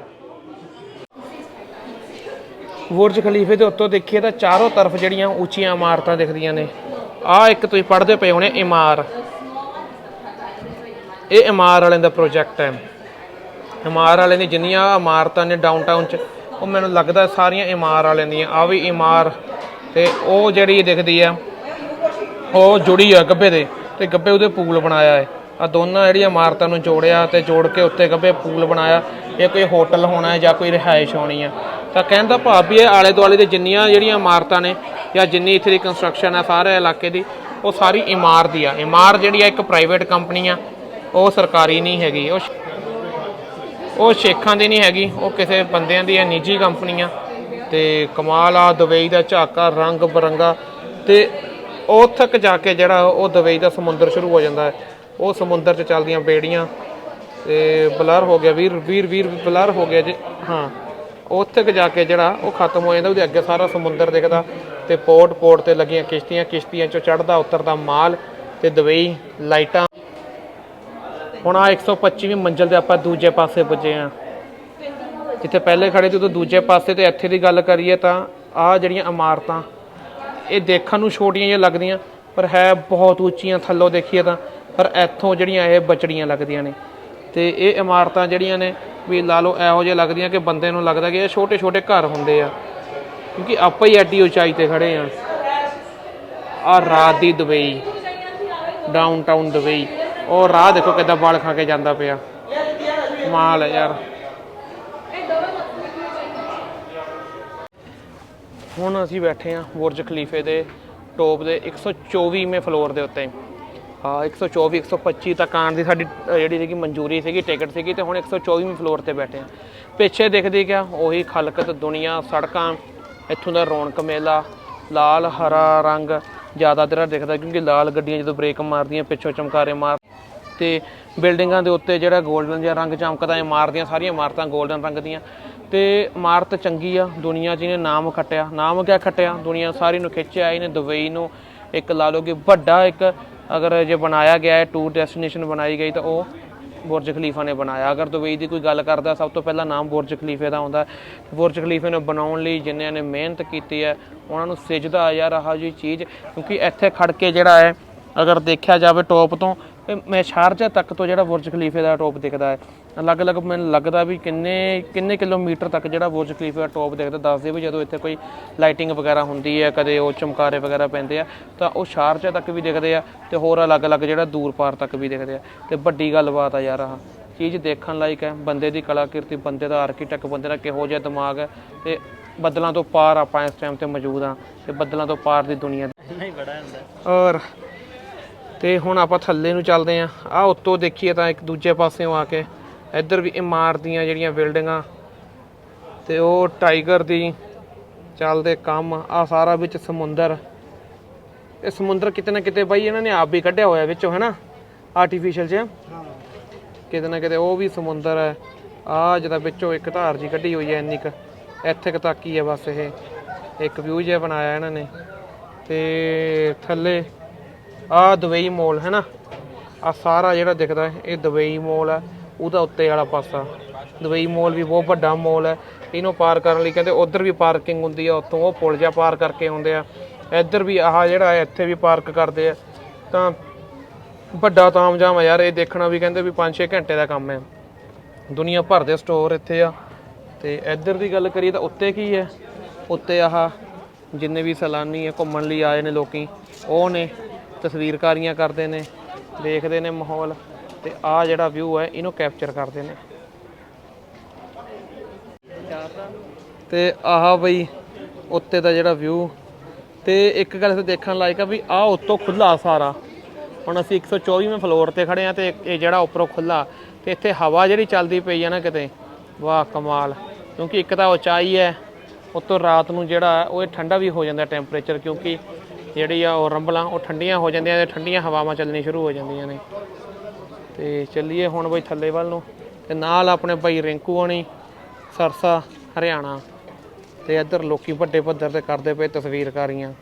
ਬੁਰਜ ਖਲੀਫੇ ਦੇ ਉੱਤੋਂ ਦੇਖੀਏ ਤਾਂ ਚਾਰੋਂ ਤਰਫ ਜਿਹੜੀਆਂ ਉੱਚੀਆਂ ਇਮਾਰਤਾਂ ਦਿਖਦੀਆਂ ਨੇ। ਆਹ ਇੱਕ ਤੁਸੀਂ ਪੜ੍ਹਦੇ ਪਏ ਹੋਣੇ, ਇਮਾਰ। ਇਹ ਇਮਾਰ ਵਾਲਿਆਂ ਦਾ ਪ੍ਰੋਜੈਕਟ ਹੈ। ਇਮਾਰ ਵਾਲਿਆਂ ਦੀ ਜਿੰਨੀਆਂ ਇਮਾਰਤਾਂ ਨੇ ਡਾਊਨਟਾਊਨ 'ਚ ਉਹ ਮੈਨੂੰ ਲੱਗਦਾ ਸਾਰੀਆਂ ਇਮਾਰ ਵਾਲਿਆਂ ਦੀਆਂ ਆ ਵੀ ਇਮਾਰ। ਤੇ ਉਹ ਜਿਹੜੀ ਦਿਖਦੀ ਆ, ਉਹ ਜੁੜੀ ਆ ਗੱਬੇ ਦੇ, ਤੇ ਗੱਬੇ ਉਹਦੇ ਪੂਲ ਬਣਾਇਆ ਹੈ ਆ ਦੋਨਾਂ ਜਿਹੜੀਆਂ ਇਮਾਰਤਾਂ ਨੂੰ ਜੋੜਿਆ ਤੇ ਜੋੜ ਕੇ ਉੱਤੇ ਗੱਬੇ ਪੂਲ ਬਣਾਇਆ। ਇਹ ਕੋਈ ਹੋਟਲ ਹੋਣਾ ਹੈ ਜਾਂ ਕੋਈ ਰਿਹਾਇਸ਼ ਹੋਣੀ ਆ। ਤਾਂ ਕਹਿੰਦਾ ਭਾਵ ਵੀ ਇਹ ਆਲੇ ਦੁਆਲੇ ਦੇ ਜਿੰਨੀਆਂ ਜਿਹੜੀਆਂ ਇਮਾਰਤਾਂ ਨੇ ਜਾਂ ਜਿੰਨੀ ਇੱਥੇ ਦੀ ਕੰਸਟਰਕਸ਼ਨ ਆ ਸਾਰੇ ਇਲਾਕੇ ਦੀ, ਉਹ ਸਾਰੀ ਇਮਾਰਤ ਦੀ ਆ। ਇਮਾਰਤ ਜਿਹੜੀ ਆ ਇੱਕ ਪ੍ਰਾਈਵੇਟ ਕੰਪਨੀ ਆ, ਉਹ ਸਰਕਾਰੀ ਨਹੀਂ ਹੈਗੀ। ਉਹ ਉਹ ਸ਼ੇਖਾਂ ਦੀ ਨਹੀਂ ਹੈਗੀ, ਉਹ ਕਿਸੇ ਬੰਦਿਆਂ ਦੀ ਹੈ, ਨਿੱਜੀ ਕੰਪਨੀਆਂ। ਤੇ ਕਮਾਲ ਆ, ਦੁਬਈ ਦਾ ਝਾਕਾ, ਰੰਗ ਬਰੰਗਾ। ਤੇ ਉੱਥੇ ਤੱਕ ਜਾ ਕੇ ਜਿਹੜਾ ਉਹ ਦੁਬਈ ਦਾ ਸਮੁੰਦਰ ਸ਼ੁਰੂ ਹੋ ਜਾਂਦਾ ਹੈ। ਉਹ ਸਮੁੰਦਰ 'ਚ ਚੱਲਦੀਆਂ ਬੇੜੀਆਂ। ਤੇ ਬਲਰ ਹੋ ਗਿਆ, ਵੀਰ ਵੀਰ ਵੀਰ, ਬਲਰ ਹੋ ਗਿਆ ਜੀ, ਹਾਂ। ਉੱਥੇ ਤੱਕ ਜਾ ਕੇ ਜਿਹੜਾ ਉਹ ਖਤਮ ਹੋ ਜਾਂਦਾ, ਉਹਦੇ ਅੱਗੇ ਸਾਰਾ ਸਮੁੰਦਰ ਦਿਖਦਾ। ਤੇ ਪੋਰਟ ਪੋਰਟ ਤੇ ਲੱਗੀਆਂ ਕਿਸ਼ਤੀਆਂ ਕਿਸ਼ਤੀਆਂ 'ਚੋਂ ਚੜਦਾ ਉਤਰਦਾ ਮਾਲ। ਤੇ ਦੁਬਈ ਲਾਈਟਾਂ ਹੁਣ ਆ 125ਵੀਂ ਮੰਜ਼ਲ ਤੇ ਆਪਾਂ ਦੂਜੇ ਪਾਸੇ ਪੁੱਜੇ ਆ ਜਿੱਥੇ ਪਹਿਲੇ ਖੜੇ ਸੀ ਉਦੋਂ ਦੂਜੇ ਪਾਸੇ ਤੇ ਇੱਥੇ ਦੀ ਗੱਲ ਕਰੀਏ ਤਾਂ ਆ ਜਿਹੜੀਆਂ ਇਮਾਰਤਾਂ, ਇਹ ਦੇਖਣ ਨੂੰ ਛੋਟੀਆਂ ਜਿਹੀਆਂ ਲੱਗਦੀਆਂ, ਪਰ ਹੈ ਬਹੁਤ ਉੱਚੀਆਂ ਥੱਲੋਂ ਦੇਖੀਏ ਤਾਂ, ਪਰ ਇੱਥੋਂ ਜਿਹੜੀਆਂ ਇਹ ਬਚੜੀਆਂ ਲੱਗਦੀਆਂ ਨੇ। ਤੇ ਇਹ ਇਮਾਰਤਾਂ ਜਿਹੜੀਆਂ ਨੇ, ਵੀ ਲਾ ਲਓ ਇਹੋ ਜਿਹਾ ਲੱਗਦੀਆਂ ਕਿ ਬੰਦੇ ਨੂੰ ਲੱਗਦਾ ਕਿ ਇਹ ਛੋਟੇ ਛੋਟੇ ਘਰ ਹੁੰਦੇ ਆ। ਕਿਉਂਕਿ ਆਪਾਂ ਹੀ ਐਡੀ ਉਚਾਈ ਤੇ ਖੜੇ ਆ ਆ ਰਾਤ ਦੀ ਦੁਬਈ ਡਾਊਨਟਾਊਨ ਦੁਬਈ। ਉਹ ਰਾਹ ਦੇਖੋ ਕਿੱਦਾਂ ਬਾਲ ਖਾ ਕੇ ਜਾਂਦਾ ਪਿਆ। ਮਾਲ ਹੈ ਯਾਰ। ਹੁਣ ਅਸੀਂ ਬੈਠੇ ਹਾਂ ਬੁਰਜ ਖਲੀਫੇ ਦੇ ਟੋਪ ਦੇ 124ਵੇਂ ਫਲੋਰ ਦੇ ਉੱਤੇ। ਹਾਂ 124 125 ਤੱਕ ਆਉਣ ਦੀ ਸਾਡੀ ਜਿਹੜੀ ਸੀਗੀ ਮਨਜ਼ੂਰੀ ਸੀਗੀ ਟਿਕਟ ਸੀਗੀ ਤੇ ਹੁਣ 124ਵੇਂ ਫਲੋਰ ਤੇ ਬੈਠੇ ਹਾਂ। ਪਿੱਛੇ ਦਿਖਦੀ ਕਿਆ? ਉਹੀ ਖਲਕਤ, ਦੁਨੀਆ, ਸੜਕਾਂ, ਇੱਥੋਂ ਦਾ ਰੌਣਕ ਮੇਲਾ, ਲਾਲ, ਹਰਾ ਰੰਗ ਜ਼ਿਆਦਾ ਤੇਰਾ ਦਿਖਦਾ ਕਿਉਂਕਿ ਲਾਲ ਗੱਡੀਆਂ ਜਦੋਂ ਬ੍ਰੇਕ ਮਾਰਦੀਆਂ, ਪਿੱਛੋਂ ਚਮਕਾਰੇ ਮਾਰ ਤੇ ਬਿਲਡਿੰਗਾਂ ਦੇ ਉੱਤੇ ਜਿਹੜਾ 골ਡਨ ਜਿਹਾ ਰੰਗ ਚਮਕਦਾ ਇਮਾਰਤਾਂ ਸਾਰੀਆਂ ਇਮਾਰਤਾਂ 골ਡਨ ਰੰਗ ਦੀਆਂ। ਤੇ ਇਮਾਰਤ ਚੰਗੀ ਆ, ਦੁਨੀਆ 'ਚ ਇਹਨੇ ਨਾਮ ਖੱਟਿਆ। ਨਾਮ ਕਿਆ ਖੱਟਿਆ? ਦੁਨੀਆ ਸਾਰੀ ਨੂੰ ਖਿੱਚਿਆ, ਇਹਨੇ ਦੁਬਈ ਨੂੰ ਇੱਕ ਲਾ ਲਓ ਕਿ ਵੱਡਾ ਇੱਕ, ਅਗਰ ਜੇ ਬਣਾਇਆ ਗਿਆ ਹੈ ਟੂਰ ਡੈਸਟੀਨੇਸ਼ਨ ਬਣਾਈ ਗਈ ਤਾਂ ਉਹ ਬੁਰਜ ਖਲੀਫਾ ਨੇ ਬਣਾਇਆ। ਅਗਰ ਦੁਬਈ ਦੀ ਕੋਈ ਗੱਲ ਕਰਦਾ, ਸਭ ਤੋਂ ਪਹਿਲਾਂ ਨਾਮ ਬੁਰਜ ਖਲੀਫੇ ਦਾ ਆਉਂਦਾ। ਬੁਰਜ ਖਲੀਫੇ ਨੂੰ ਬਣਾਉਣ ਲਈ ਜਿਨ੍ਹਾਂ ਨੇ ਮਿਹਨਤ ਕੀਤੀ ਹੈ, ਉਹਨਾਂ ਨੂੰ ਸਿਜਦਾ ਯਾਰ ਆਹ ਜੀ ਚੀਜ਼, ਕਿਉਂਕਿ ਇੱਥੇ ਖੜ ਕੇ ਜਿਹੜਾ ਹੈ, ਅਗਰ ਦੇਖਿਆ ਜਾਵੇ ਟੌਪ ਤੋਂ ਮੈਂ ਸ਼ਾਰਜਾ ਤੱਕ ਤੋਂ ਜਿਹੜਾ ਬੁਰਜ ਖਲੀਫੇ ਦਾ ਟੌਪ ਦਿਖਦਾ ਹੈ। ਅਲੱਗ-ਅਲੱਗ ਮੈਨੂੰ ਲੱਗਦਾ ਵੀ ਕਿੰਨੇ ਕਿੰਨੇ ਕਿਲੋਮੀਟਰ ਤੱਕ ਜਿਹੜਾ ਬੁਰਜ ਖਲੀਫੇ ਦਾ ਟੌਪ ਦਿਖਦਾ ਦੱਸਦੇ ਵੀ ਜਦੋਂ ਇੱਥੇ ਕੋਈ ਲਾਈਟਿੰਗ ਵਗੈਰਾ ਹੁੰਦੀ ਹੈ ਕਦੇ ਉਹ ਚਮਕਾਰੇ ਵਗੈਰਾ ਪੈਂਦੇ ਆ ਤਾਂ ਉਹ ਸ਼ਾਰਜਾ ਤੱਕ ਵੀ ਦਿਖਦੇ ਆ ਤੇ ਹੋਰ ਅਲੱਗ-ਅਲੱਗ ਜਿਹੜਾ ਦੂਰ ਪਾਰ ਤੱਕ ਵੀ ਦਿਖਦੇ ਆ। ਤੇ ਵੱਡੀ ਗੱਲਬਾਤ ਆ ਯਾਰ ਆਹ ਚੀਜ਼ ਦੇਖਣ ਲਾਇਕ ਹੈ ਬੰਦੇ ਦੀ ਕਲਾਕਿਰਤੀ ਬੰਦੇ ਦਾ ਆਰਕੀਟੈਕਟ ਬੰਦੇ ਦਾ ਕਿਹੋ ਜਿਹਾ ਦਿਮਾਗ ਹੈ ਤੇ ਬੱਦਲਾਂ ਤੋਂ ਪਾਰ ਆਪਾਂ ਇਸ ਟਾਈਮ ਤੇ ਮੌਜੂਦ ਆ ਤੇ ਬੱਦਲਾਂ ਤੋਂ ਪਾਰ ਦੀ ਦੁਨੀਆ ਨਹੀਂ ਬੜਾ ਹੁੰਦਾ। ਔਰ ਤੇ ਹੁਣ ਆਪਾਂ ਥੱਲੇ ਨੂੰ ਚੱਲਦੇ ਆਂ। ਆ ਉੱਤੋਂ ਦੇਖੀਏ ਤਾਂ ਇੱਕ ਦੂਜੇ ਪਾਸਿਓਂ ਆ ਕੇ ਇੱਧਰ ਵੀ ਇਮਾਰਤ ਦੀਆਂ ਜਿਹੜੀਆਂ ਬਿਲਡਿੰਗਾਂ ਤੇ ਉਹ ਟਾਈਗਰ ਦੀ ਚੱਲਦੇ ਕੰਮ ਆ ਸਾਰਾ ਵਿੱਚ ਸਮੁੰਦਰ। ਇਹ ਸਮੁੰਦਰ ਕਿਤੇ ਨਾ ਕਿਤੇ ਬਾਈ ਇਹਨਾਂ ਨੇ ਆਪ ਵੀ ਕੱਢਿਆ ਹੋਇਆ ਵਿੱਚੋਂ, ਹੈ ਨਾ? ਆਰਟੀਫੀਸ਼ੀਅਲ ਚ। ਕਿਤੇ ਨਾ ਕਿਤੇ ਉਹ ਵੀ ਸਮੁੰਦਰ ਹੈ। ਆ ਜਿਹਦਾ ਵਿੱਚੋਂ ਇੱਕ ਧਾਰ ਜੀ ਕੱਢੀ ਹੋਈ ਹੈ ਇੰਨੀ ਕੁ। ਇੱਥੇ ਕੁ ਤੱਕ ਹੀ ਹੈ ਬਸ ਇਹ। ਇੱਕ ਵਿਊ ਜਿਹਾ ਬਣਾਇਆ ਇਹਨਾਂ ਨੇ। ਤੇ ਥੱਲੇ ਆ ਦੁਬਈ ਮੋਲ ਹੈ ਨਾ ਆ ਸਾਰਾ ਜਿਹੜਾ ਦਿਖਦਾ, ਇਹ ਦੁਬਈ ਮੋਲ ਹੈ ਉਹਦਾ ਉੱਤੇ ਵਾਲਾ ਪਾਸਾ। ਦੁਬਈ ਮੋਲ ਵੀ ਬਹੁਤ ਵੱਡਾ ਮੋਲ ਹੈ ਇਹਨੂੰ ਪਾਰ ਕਰਨ ਲਈ ਕਹਿੰਦੇ ਉਧਰ ਵੀ ਪਾਰਕਿੰਗ ਹੁੰਦੀ ਆ, ਉੱਥੋਂ ਉਹ ਪੁਲ ਜਿਹਾ ਪਾਰ ਕਰਕੇ ਆਉਂਦੇ ਆ। ਇੱਧਰ ਵੀ ਆਹ ਜਿਹੜਾ ਇੱਥੇ ਵੀ ਪਾਰਕ ਕਰਦੇ ਆ। ਤਾਂ ਵੱਡਾ ਤਾਮਜਾਮ ਆ ਯਾਰ, ਇਹ ਦੇਖਣਾ ਵੀ ਕਹਿੰਦੇ ਵੀ 5-6 ਘੰਟੇ ਦਾ ਕੰਮ ਹੈ ਦੁਨੀਆ ਭਰ ਦੇ ਸਟੋਰ ਇੱਥੇ ਆ। ਤੇ ਇੱਧਰ ਦੀ ਗੱਲ ਕਰੀਏ ਤਾਂ ਉੱਤੇ ਕੀ ਹੈ ਉੱਤੇ ਆਹ ਜਿੰਨੇ ਵੀ ਸੈਲਾਨੀ ਆ ਘੁੰਮਣ ਲਈ ਆਏ ਨੇ ਲੋਕੀ, ਉਹ ਨੇ ਤਸਵੀਰਕਾਰੀਆਂ ਕਰਦੇ ਨੇ, ਦੇਖਦੇ ਨੇ ਮਾਹੌਲ ਤੇ ਆਹ ਜਿਹੜਾ ਵਿਊ ਹੈ, ਇਹਨੂੰ ਕੈਪਚਰ ਕਰਦੇ ਨੇ। ਤੇ ਆਹ ਬਈ ਉੱਤੇ ਦਾ ਜਿਹੜਾ ਵਿਊ ਤੇ ਇੱਕ ਗੱਲ ਇੱਥੇ ਦੇਖਣ ਲਾਇਕ ਆ ਵੀ ਆਹ ਉੱਤੋਂ ਖੁੱਲਾ ਸਾਰਾ। ਹੁਣ ਅਸੀਂ 124ਵੇਂ ਫਲੋਰ ਤੇ ਖੜੇ ਆ ਤੇ ਇਹ ਜਿਹੜਾ ਉੱਪਰੋਂ ਖੁੱਲਾ ਤੇ ਇੱਥੇ ਹਵਾ ਜਿਹੜੀ ਚੱਲਦੀ ਪਈ ਆ ਨਾ ਕਿਤੇ, ਵਾਹ ਕਮਾਲ। ਕਿਉਂਕਿ ਇੱਕ ਤਾਂ ਉਚਾਈ ਹੈ ਉੱਤੋਂ ਰਾਤ ਨੂੰ ਜਿਹੜਾ, ਉਹ ਇਹ ਠੰਡਾ ਵੀ ਹੋ ਜਾਂਦਾ ਟੈਂਪਰੇਚਰ ਕਿਉਂਕਿ ਜਿਹੜੀ ਆ ਉਹ ਰੰਬਲਾਂ, ਉਹ ਠੰਡੀਆਂ ਹੋ ਜਾਂਦੀਆਂ ਤੇ ਠੰਡੀਆਂ ਹਵਾਵਾਂ ਚੱਲਣੀ ਸ਼ੁਰੂ ਹੋ ਜਾਂਦੀਆਂ ਨੇ। ਤੇ ਚੱਲੀਏ ਹੁਣ ਬਈ ਥੱਲੇ ਵੱਲ ਨੂੰ ਤੇ ਨਾਲ ਆਪਣੇ ਭਾਈ ਰਿੰਕੂ ਆਣੀ ਸਰਸਾ, ਹਰਿਆਣਾ ਤੇ ਇੱਧਰ ਲੋਕੀ ਵੱਡੇ ਪੱਧਰ ਤੇ ਕਰਦੇ ਪਏ ਤਸਵੀਰਕਾਰੀਆਂ।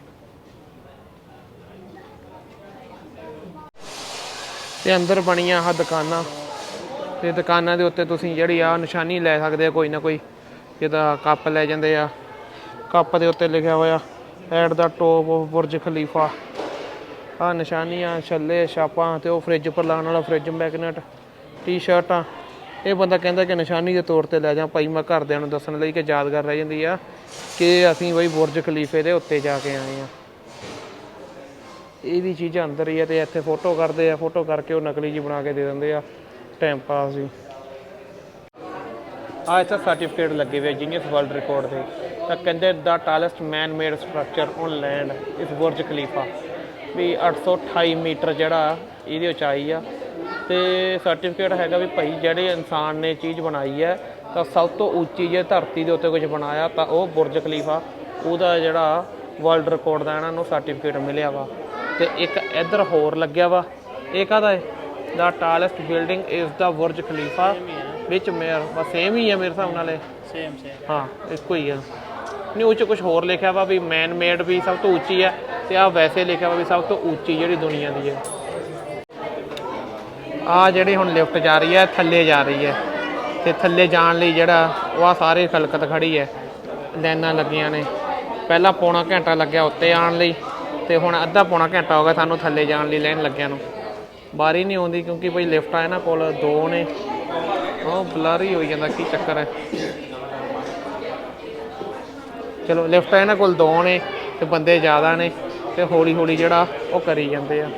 ਤੇ ਅੰਦਰ ਬਣੀਆਂ ਆਹ ਦੁਕਾਨਾਂ, ਤੇ ਦੁਕਾਨਾਂ ਦੇ ਉੱਤੇ ਤੁਸੀਂ ਜਿਹੜੀ ਆ ਨਿਸ਼ਾਨੀ ਲੈ ਸਕਦੇ ਆ ਕੋਈ ਨਾ ਕੋਈ ਜਿਹਦਾ ਕੱਪ ਲੈ ਜਾਂਦੇ ਆ, ਕੱਪ ਦੇ ਉੱਤੇ ਲਿਖਿਆ ਹੋਇਆ at the top of Burj Khalifa. ਆ ਨਿਸ਼ਾਨੀਆਂ, ਛੱਲੇ, ਛਾਪਾਂ ਤੇ ਉਹ ਫ੍ਰਿਜ ਪਰ ਲਾਉਣ ਵਾਲਾ ਫ੍ਰਿਜ ਮੈਗਨੇਟ, ਟੀ-ਸ਼ਰਟਾਂ। ਇਹ ਬੰਦਾ ਕਹਿੰਦਾ ਕਿ ਨਿਸ਼ਾਨੀ ਦੇ ਤੌਰ ਤੇ ਲੈ ਜਾ ਭਾਈ, ਮੈਂ ਘਰਦਿਆਂ ਨੂੰ ਦੱਸਣ ਲਈ ਕਿ ਯਾਦਗਾਰ ਰਹਿ ਜਾਂਦੀ ਆ ਕਿ ਅਸੀਂ ਬਈ ਬੁਰਜ ਖਲੀਫੇ ਦੇ ਉੱਤੇ ਜਾ ਕੇ ਆਏ ਆ। ਇਹ ਵੀ ਚੀਜ਼ ਅੰਦਰ ਹੀ ਆ ਤੇ ਇੱਥੇ ਫੋਟੋ ਕਰਦੇ ਆ, ਫੋਟੋ ਕਰਕੇ ਉਹ ਨਕਲੀ ਜੀ ਬਣਾ ਕੇ ਦੇ ਦਿੰਦੇ ਆ ਟਾਈਮ ਪਾਸ ਦੀ ਆ ਇੱਥੇ ਸਰਟੀਫਿਕੇਟ ਲੱਗੇ ਹੋਏ ਜੀਨੀਅਸ ਵਰਲਡ ਰਿਕਾਰਡ ਦੇ। ਤਾਂ ਕਹਿੰਦੇ ਦਾ tallest man made structure on land is Burj Khalifa we 828 metre ਜਿਹੜਾ ਇਹਦੀ ਉਚਾਈ ਆ। ਤੇ ਸਰਟੀਫਿਕੇਟ ਹੈਗਾ ਵੀ ਭਾਈ ਜਿਹੜੇ ਇਨਸਾਨ ਨੇ ਚੀਜ਼ ਬਣਾਈ ਹੈ ਤਾਂ ਸਭ ਤੋਂ ਉੱਚੀ ਜੇ ਧਰਤੀ ਦੇ ਉੱਤੇ ਕੁਝ ਬਣਾਇਆ ਤਾਂ ਉਹ ਬੁਰਜ ਖਲੀਫਾ ਉਹਦਾ ਜਿਹੜਾ ਵਰਲਡ ਰਿਕਾਰਡ ਦਾ ਇਹਨਾਂ ਨੂੰ ਸਰਟੀਫਿਕੇਟ ਮਿਲਿਆ ਵਾ। ਤੇ ਇੱਕ ਇੱਧਰ ਹੋਰ ਲੱਗਿਆ ਵਾ। ਇਹ ਕਾਹਦਾ ਹੈ? The tallest building is the Burj Khalifa ਵਿੱਚ ਮੇਅਰ ਬਸ ਸੇਮ ਹੀ ਹੈ ਮੇਰੇ ਹਿਸਾਬ ਨਾਲ ਇਹ। ਸੇਮ ਸੇਮ ਹਾਂ ਇੱਕੋ ਹੀ ਆ। ਨਹੀਂ ਉਹ ਕੁਝ ਹੋਰ ਲਿਖਿਆ ਵਾ ਵੀ ਮੈਨ ਮੇਡ ਵੀ ਸਭ ਤੋਂ ਉੱਚੀ ਹੈ ਤੇ ਆ ਵੈਸੇ ਲਿਖਿਆ ਵਾ ਵੀ ਸਭ ਤੋਂ ਉੱਚੀ ਜਿਹੜੀ ਦੁਨੀਆ ਦੀ ਹੈ ਆ ਜਿਹੜੀ ਹੁਣ ਲਿਫਟ ਜਾ ਰਹੀ ਹੈ ਥੱਲੇ ਜਾ ਰਹੀ ਹੈ ਤੇ ਥੱਲੇ ਜਾਣ ਲਈ ਜਿਹੜਾ ਉਹ ਆ ਸਾਰੇ ਖਲਕਤ ਖੜੀ ਹੈ ਲਾਈਨਾਂ ਲੱਗੀਆਂ ਨੇ। ਪਹਿਲਾਂ ਪੌਣਾ ਘੰਟਾ ਲੱਗਿਆ ਉੱਤੇ ਆਉਣ ਲਈ ਤੇ ਹੁਣ ਅੱਧਾ ਪੌਣਾ ਘੰਟਾ ਹੋ ਗਿਆ ਸਾਨੂੰ ਥੱਲੇ ਜਾਣ ਲਈ ਲਾਈਨ ਲੱਗਿਆ ਨੂੰ। ਬਾਰੀ ਨਹੀਂ ਆਉਂਦੀ ਕਿਉਂਕਿ ਬਈ ਲਿਫਟ ਆ ਇਹਨਾਂ ਕੋਲ ਦੋ ਨੇ। ਉਹ ਬਲਰ ਹੋਈ ਜਾਂਦਾ, ਕੀ ਚੱਕਰ ਹੈ? ਚਲੋ ਲਿਫਟ ਇਹਨਾਂ ਕੋਲ ਦੋ ਨੇ ਤੇ ਬੰਦੇ ਜ਼ਿਆਦਾ ਨੇ ਤੇ ਹੌਲੀ ਹੌਲੀ ਜਿਹੜਾ ਉਹ ਕਰੀ ਜਾਂਦੇ ਆ।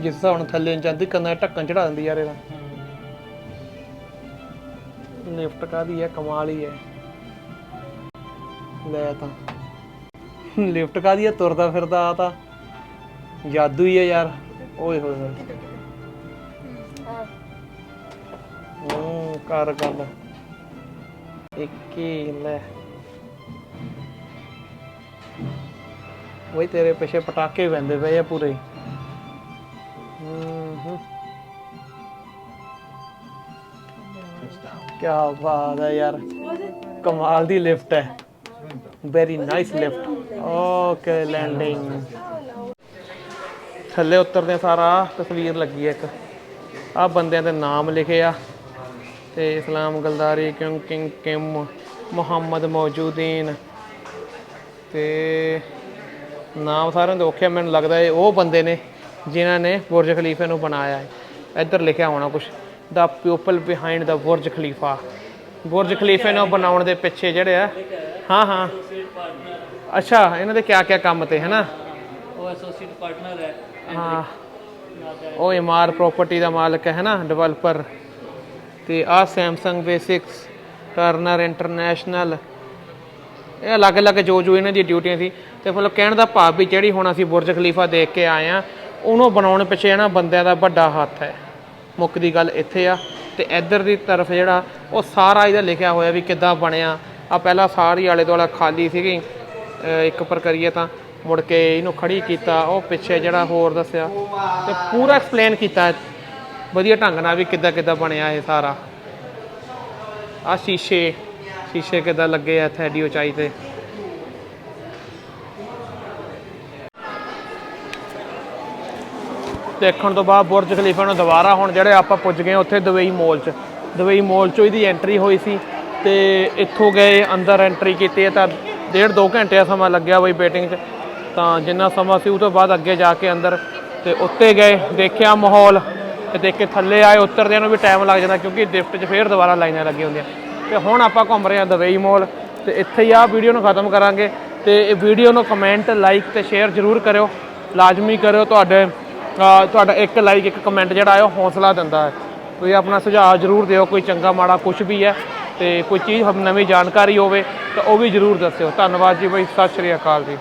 ਜਿਸ ਹਿਸਾਬ ਨਾਲ ਥੱਲੇ ਨੂੰ ਜਾਂਦੀ, ਕੰਨਾਂ ਢੱਕਣ ਚੜਾ ਦਿੰਦੀ ਯਾਰ ਇਹਦਾ। ਲਿਫਟ ਕਾਦੀ ਹੈ? ਕਮਾਲ ਹੀ ਹੈ। ਲੈ ਤਾਂ। ਲਿਫਟ ਕਾਦੀ ਹੈ? ਤੁਰਦਾ ਫਿਰਦਾ ਆ ਤਾਂ। ਜਾਦੂ ਹੀ ਆ ਯਾਰ। ਓਏ ਹੋਏ ਹੋਏ। ਹੂੰ, ਕਰ ਗੱਲ। ਇੱਕ, ਲੈ। ਵਈ ਤੇਰੇ ਪਿੱਛੇ ਪਟਾਕੇ ਵੰਦੇ ਪਏ ਆ ਪੂਰੇ। ਹੂੰ ਕੀ ਬਾਤ ਹੈ ਯਾਰ। ਕਮਾਲ ਦੀ ਲਿਫਟ ਹੈ। Very nice lift okay landing ਥੱਲੇ ਉਤਰਦੇ ਸਾਰਾ ਤਸਵੀਰ ਲੱਗੀ ਹੈ ਇੱਕ। ਆ ਬੰਦਿਆਂ ਦੇ ਨਾਮ ਲਿਖੇ ਆ ਤੇ ਇਸਲਾਮ ਗਲਦਾਰੀ ਕਿੰਗ ਕਿੰਗ ਕਿਮ ਮੁਹੰਮਦ ਮੌਜੂਦੀਨ। ਤੇ ਨਾਮ ਸਾਰਿਆਂ ਦੇ ਔਖੇ ਮੈਨੂੰ ਲੱਗਦਾ ਇਹ ਉਹ ਬੰਦੇ ਨੇ ਜਿਨ੍ਹਾਂ ਨੇ ਬੁਰਜ ਖਲੀਫੇ ਨੂੰ ਬਣਾਇਆ ਹੈ। ਇੱਧਰ ਲਿਖਿਆ ਹੋਣਾ ਕੁਝ the people behind the Burj Khalifa. Burj ਖਲੀਫੇ ਨੂੰ ਬਣਾਉਣ ਦੇ ਪਿੱਛੇ ਜਿਹੜੇ ਆ, ਹਾਂ ਹਾਂ। ਅੱਛਾ, ਇਹਨਾਂ ਦੇ ਕਿਆ ਕਿਆ ਕੰਮ ਤੇ, ਹੈ ਨਾ? ਉਹ ਐਸੋਸੀਏਟ ਪਾਰਟਨਰ ਹੈ। ਹਾਂ। ਉਹ ਇਮਾਰ ਪ੍ਰਾਪਰਟੀ ਦਾ ਮਾਲਕ ਹੈ ਨਾ ਡਿਵੈਲਪਰ ਤੇ ਆ ਸੈਮਸੰਗ ਬੇਸਿਕਸ ਟਰਨਰ ਇੰਟਰਨੈਸ਼ਨਲ ਇਹ ਅਲੱਗ-ਅਲੱਗ ਜੋ ਜੋ ਇਹਨਾਂ ਦੀ ਡਿਊਟੀਆਂ ਸੀ। ਤੇ ਮਤਲਬ ਕਹਿਣ ਦਾ ਭਾਵ ਵੀ ਜਿਹੜੀ ਹੁਣ ਅਸੀਂ ਬੁਰਜ ਖਲੀਫਾ ਦੇਖ ਕੇ ਆਏ ਆ, ਉਹਨੂੰ ਬਣਾਉਣ ਪਿੱਛੇ ਇਹਨਾਂ ਬੰਦਿਆਂ ਦਾ ਵੱਡਾ ਹੱਥ ਹੈ। ਮੁੱਕ ਦੀ ਗੱਲ ਇੱਥੇ ਆ। ਤੇ ਇੱਧਰ ਦੀ ਤਰਫ ਜਿਹੜਾ, ਉਹ ਸਾਰਾ ਇਹਦਾ ਲਿਖਿਆ ਹੋਇਆ ਵੀ ਕਿੱਦਾਂ ਬਣਿਆ। ਆ ਪਹਿਲਾਂ ਸਾਰੀ ਆਲੇ ਦੁਆਲਾ ਖਾਲੀ ਸੀਗੀ। ਅਹ ਇੱਕ ਪ੍ਰਕਿਰਿਆ ਤਾਂ ਮੁੜ ਕੇ ਇਹਨੂੰ ਖੜੀ ਕੀਤਾ, ਉਹ ਪਿੱਛੇ ਜਿਹੜਾ ਹੋਰ ਦੱਸਿਆ। ਤੇ ਪੂਰਾ ਐਕਸਪਲੇਨ ਕੀਤਾ। ਵਧੀਆ ਢੰਗ ਨਾਲ ਵੀ ਕਿੱਦਾਂ ਕਿੱਦਾਂ ਬਣਿਆ ਇਹ ਸਾਰਾ। ਆ ਸ਼ੀਸ਼ੇ ਸ਼ੀਸ਼ੇ ਕਿੱਦਾਂ ਲੱਗੇ ਆ ਇੱਥੇ ਐਡੀ ਉਚਾਈ ਤੇ। ਦੇਖਣ ਤੋਂ ਬਾਅਦ ਬੁਰਜ ਖਲੀਫਾ ਨੂੰ ਦੁਬਾਰਾ ਹੁਣ ਜਿਹੜੇ ਆਪਾਂ ਪੁੱਜ ਗਏ ਉੱਥੇ ਦੁਬਈ ਮੋਲ 'ਚ। ਦੁਬਈ ਮੋਲ 'ਚੋਂ ਇਹਦੀ ਐਂਟਰੀ ਹੋਈ ਸੀ ਤੇ ਇੱਥੋਂ ਗਏ, ਅੰਦਰ ਐਂਟਰੀ ਕੀਤੀ ਤਾਂ ਡੇਢ ਦੋ ਘੰਟੇ ਦਾ ਸਮਾਂ ਲੱਗਿਆ ਬਈ ਵੇਟਿੰਗ 'ਚ। ਤਾਂ ਜਿੰਨਾ ਸਮਾਂ ਸੀ, ਉਹ ਤੋਂ ਬਾਅਦ ਅੱਗੇ ਜਾ ਕੇ ਅੰਦਰ ਤੇ ਉੱਤੇ ਗਏ, ਦੇਖਿਆ ਮਾਹੌਲ ਤੇ ਦੇਖ ਕੇ ਥੱਲੇ ਆਏ, ਉਤਰਦਿਆਂ ਨੂੰ ਵੀ ਟਾਈਮ ਲੱਗ ਜਾਂਦਾ ਕਿਉਂਕਿ ਲਿਫਟ 'ਚ ਫੇਰ ਦੁਬਾਰਾ ਲਾਈਨਾਂ ਲੱਗੀਆਂ ਹੁੰਦੀਆਂ। ਤੇ ਹੁਣ ਆਪਾਂ ਘੁੰਮ ਰਹੇ ਹਾਂ ਦੁਬਈ ਮਾਲ ਤੇ ਇੱਥੇ ਹੀ ਆ ਵੀਡੀਓ ਨੂੰ ਖਤਮ ਕਰਾਂਗੇ ਤੇ ਇਹ ਵੀਡੀਓ ਨੂੰ ਕਮੈਂਟ ਲਾਈਕ ਤੇ ਸ਼ੇਅਰ ਜ਼ਰੂਰ ਕਰਿਓ। ਲਾਜ਼ਮੀ ਕਰਿਓ ਤੁਹਾਡੇ ਤੁਹਾਡਾ ਇੱਕ ਲਾਈਕ ਇੱਕ ਕਮੈਂਟ ਜਿਹੜਾ ਹੈ ਉਹ ਹੌਸਲਾ ਦਿੰਦਾ ਹੈ। ਤੁਸੀਂ ਆਪਣਾ ਸੁਝਾਅ ਜ਼ਰੂਰ ਦਿਓ, ਕੋਈ ਚੰਗਾ ਮਾੜਾ ਕੁਝ ਵੀ ਹੈ ਤੇ ਕੋਈ ਚੀਜ਼ ਨਵੀਂ ਜਾਣਕਾਰੀ ਹੋਵੇ ਤਾਂ ਉਹ ਵੀ ਜ਼ਰੂਰ ਦੱਸਿਓ। ਧੰਨਵਾਦ ਜੀ ਬਈ, ਸਤਿ ਸ਼੍ਰੀ ਅਕਾਲ ਜੀ।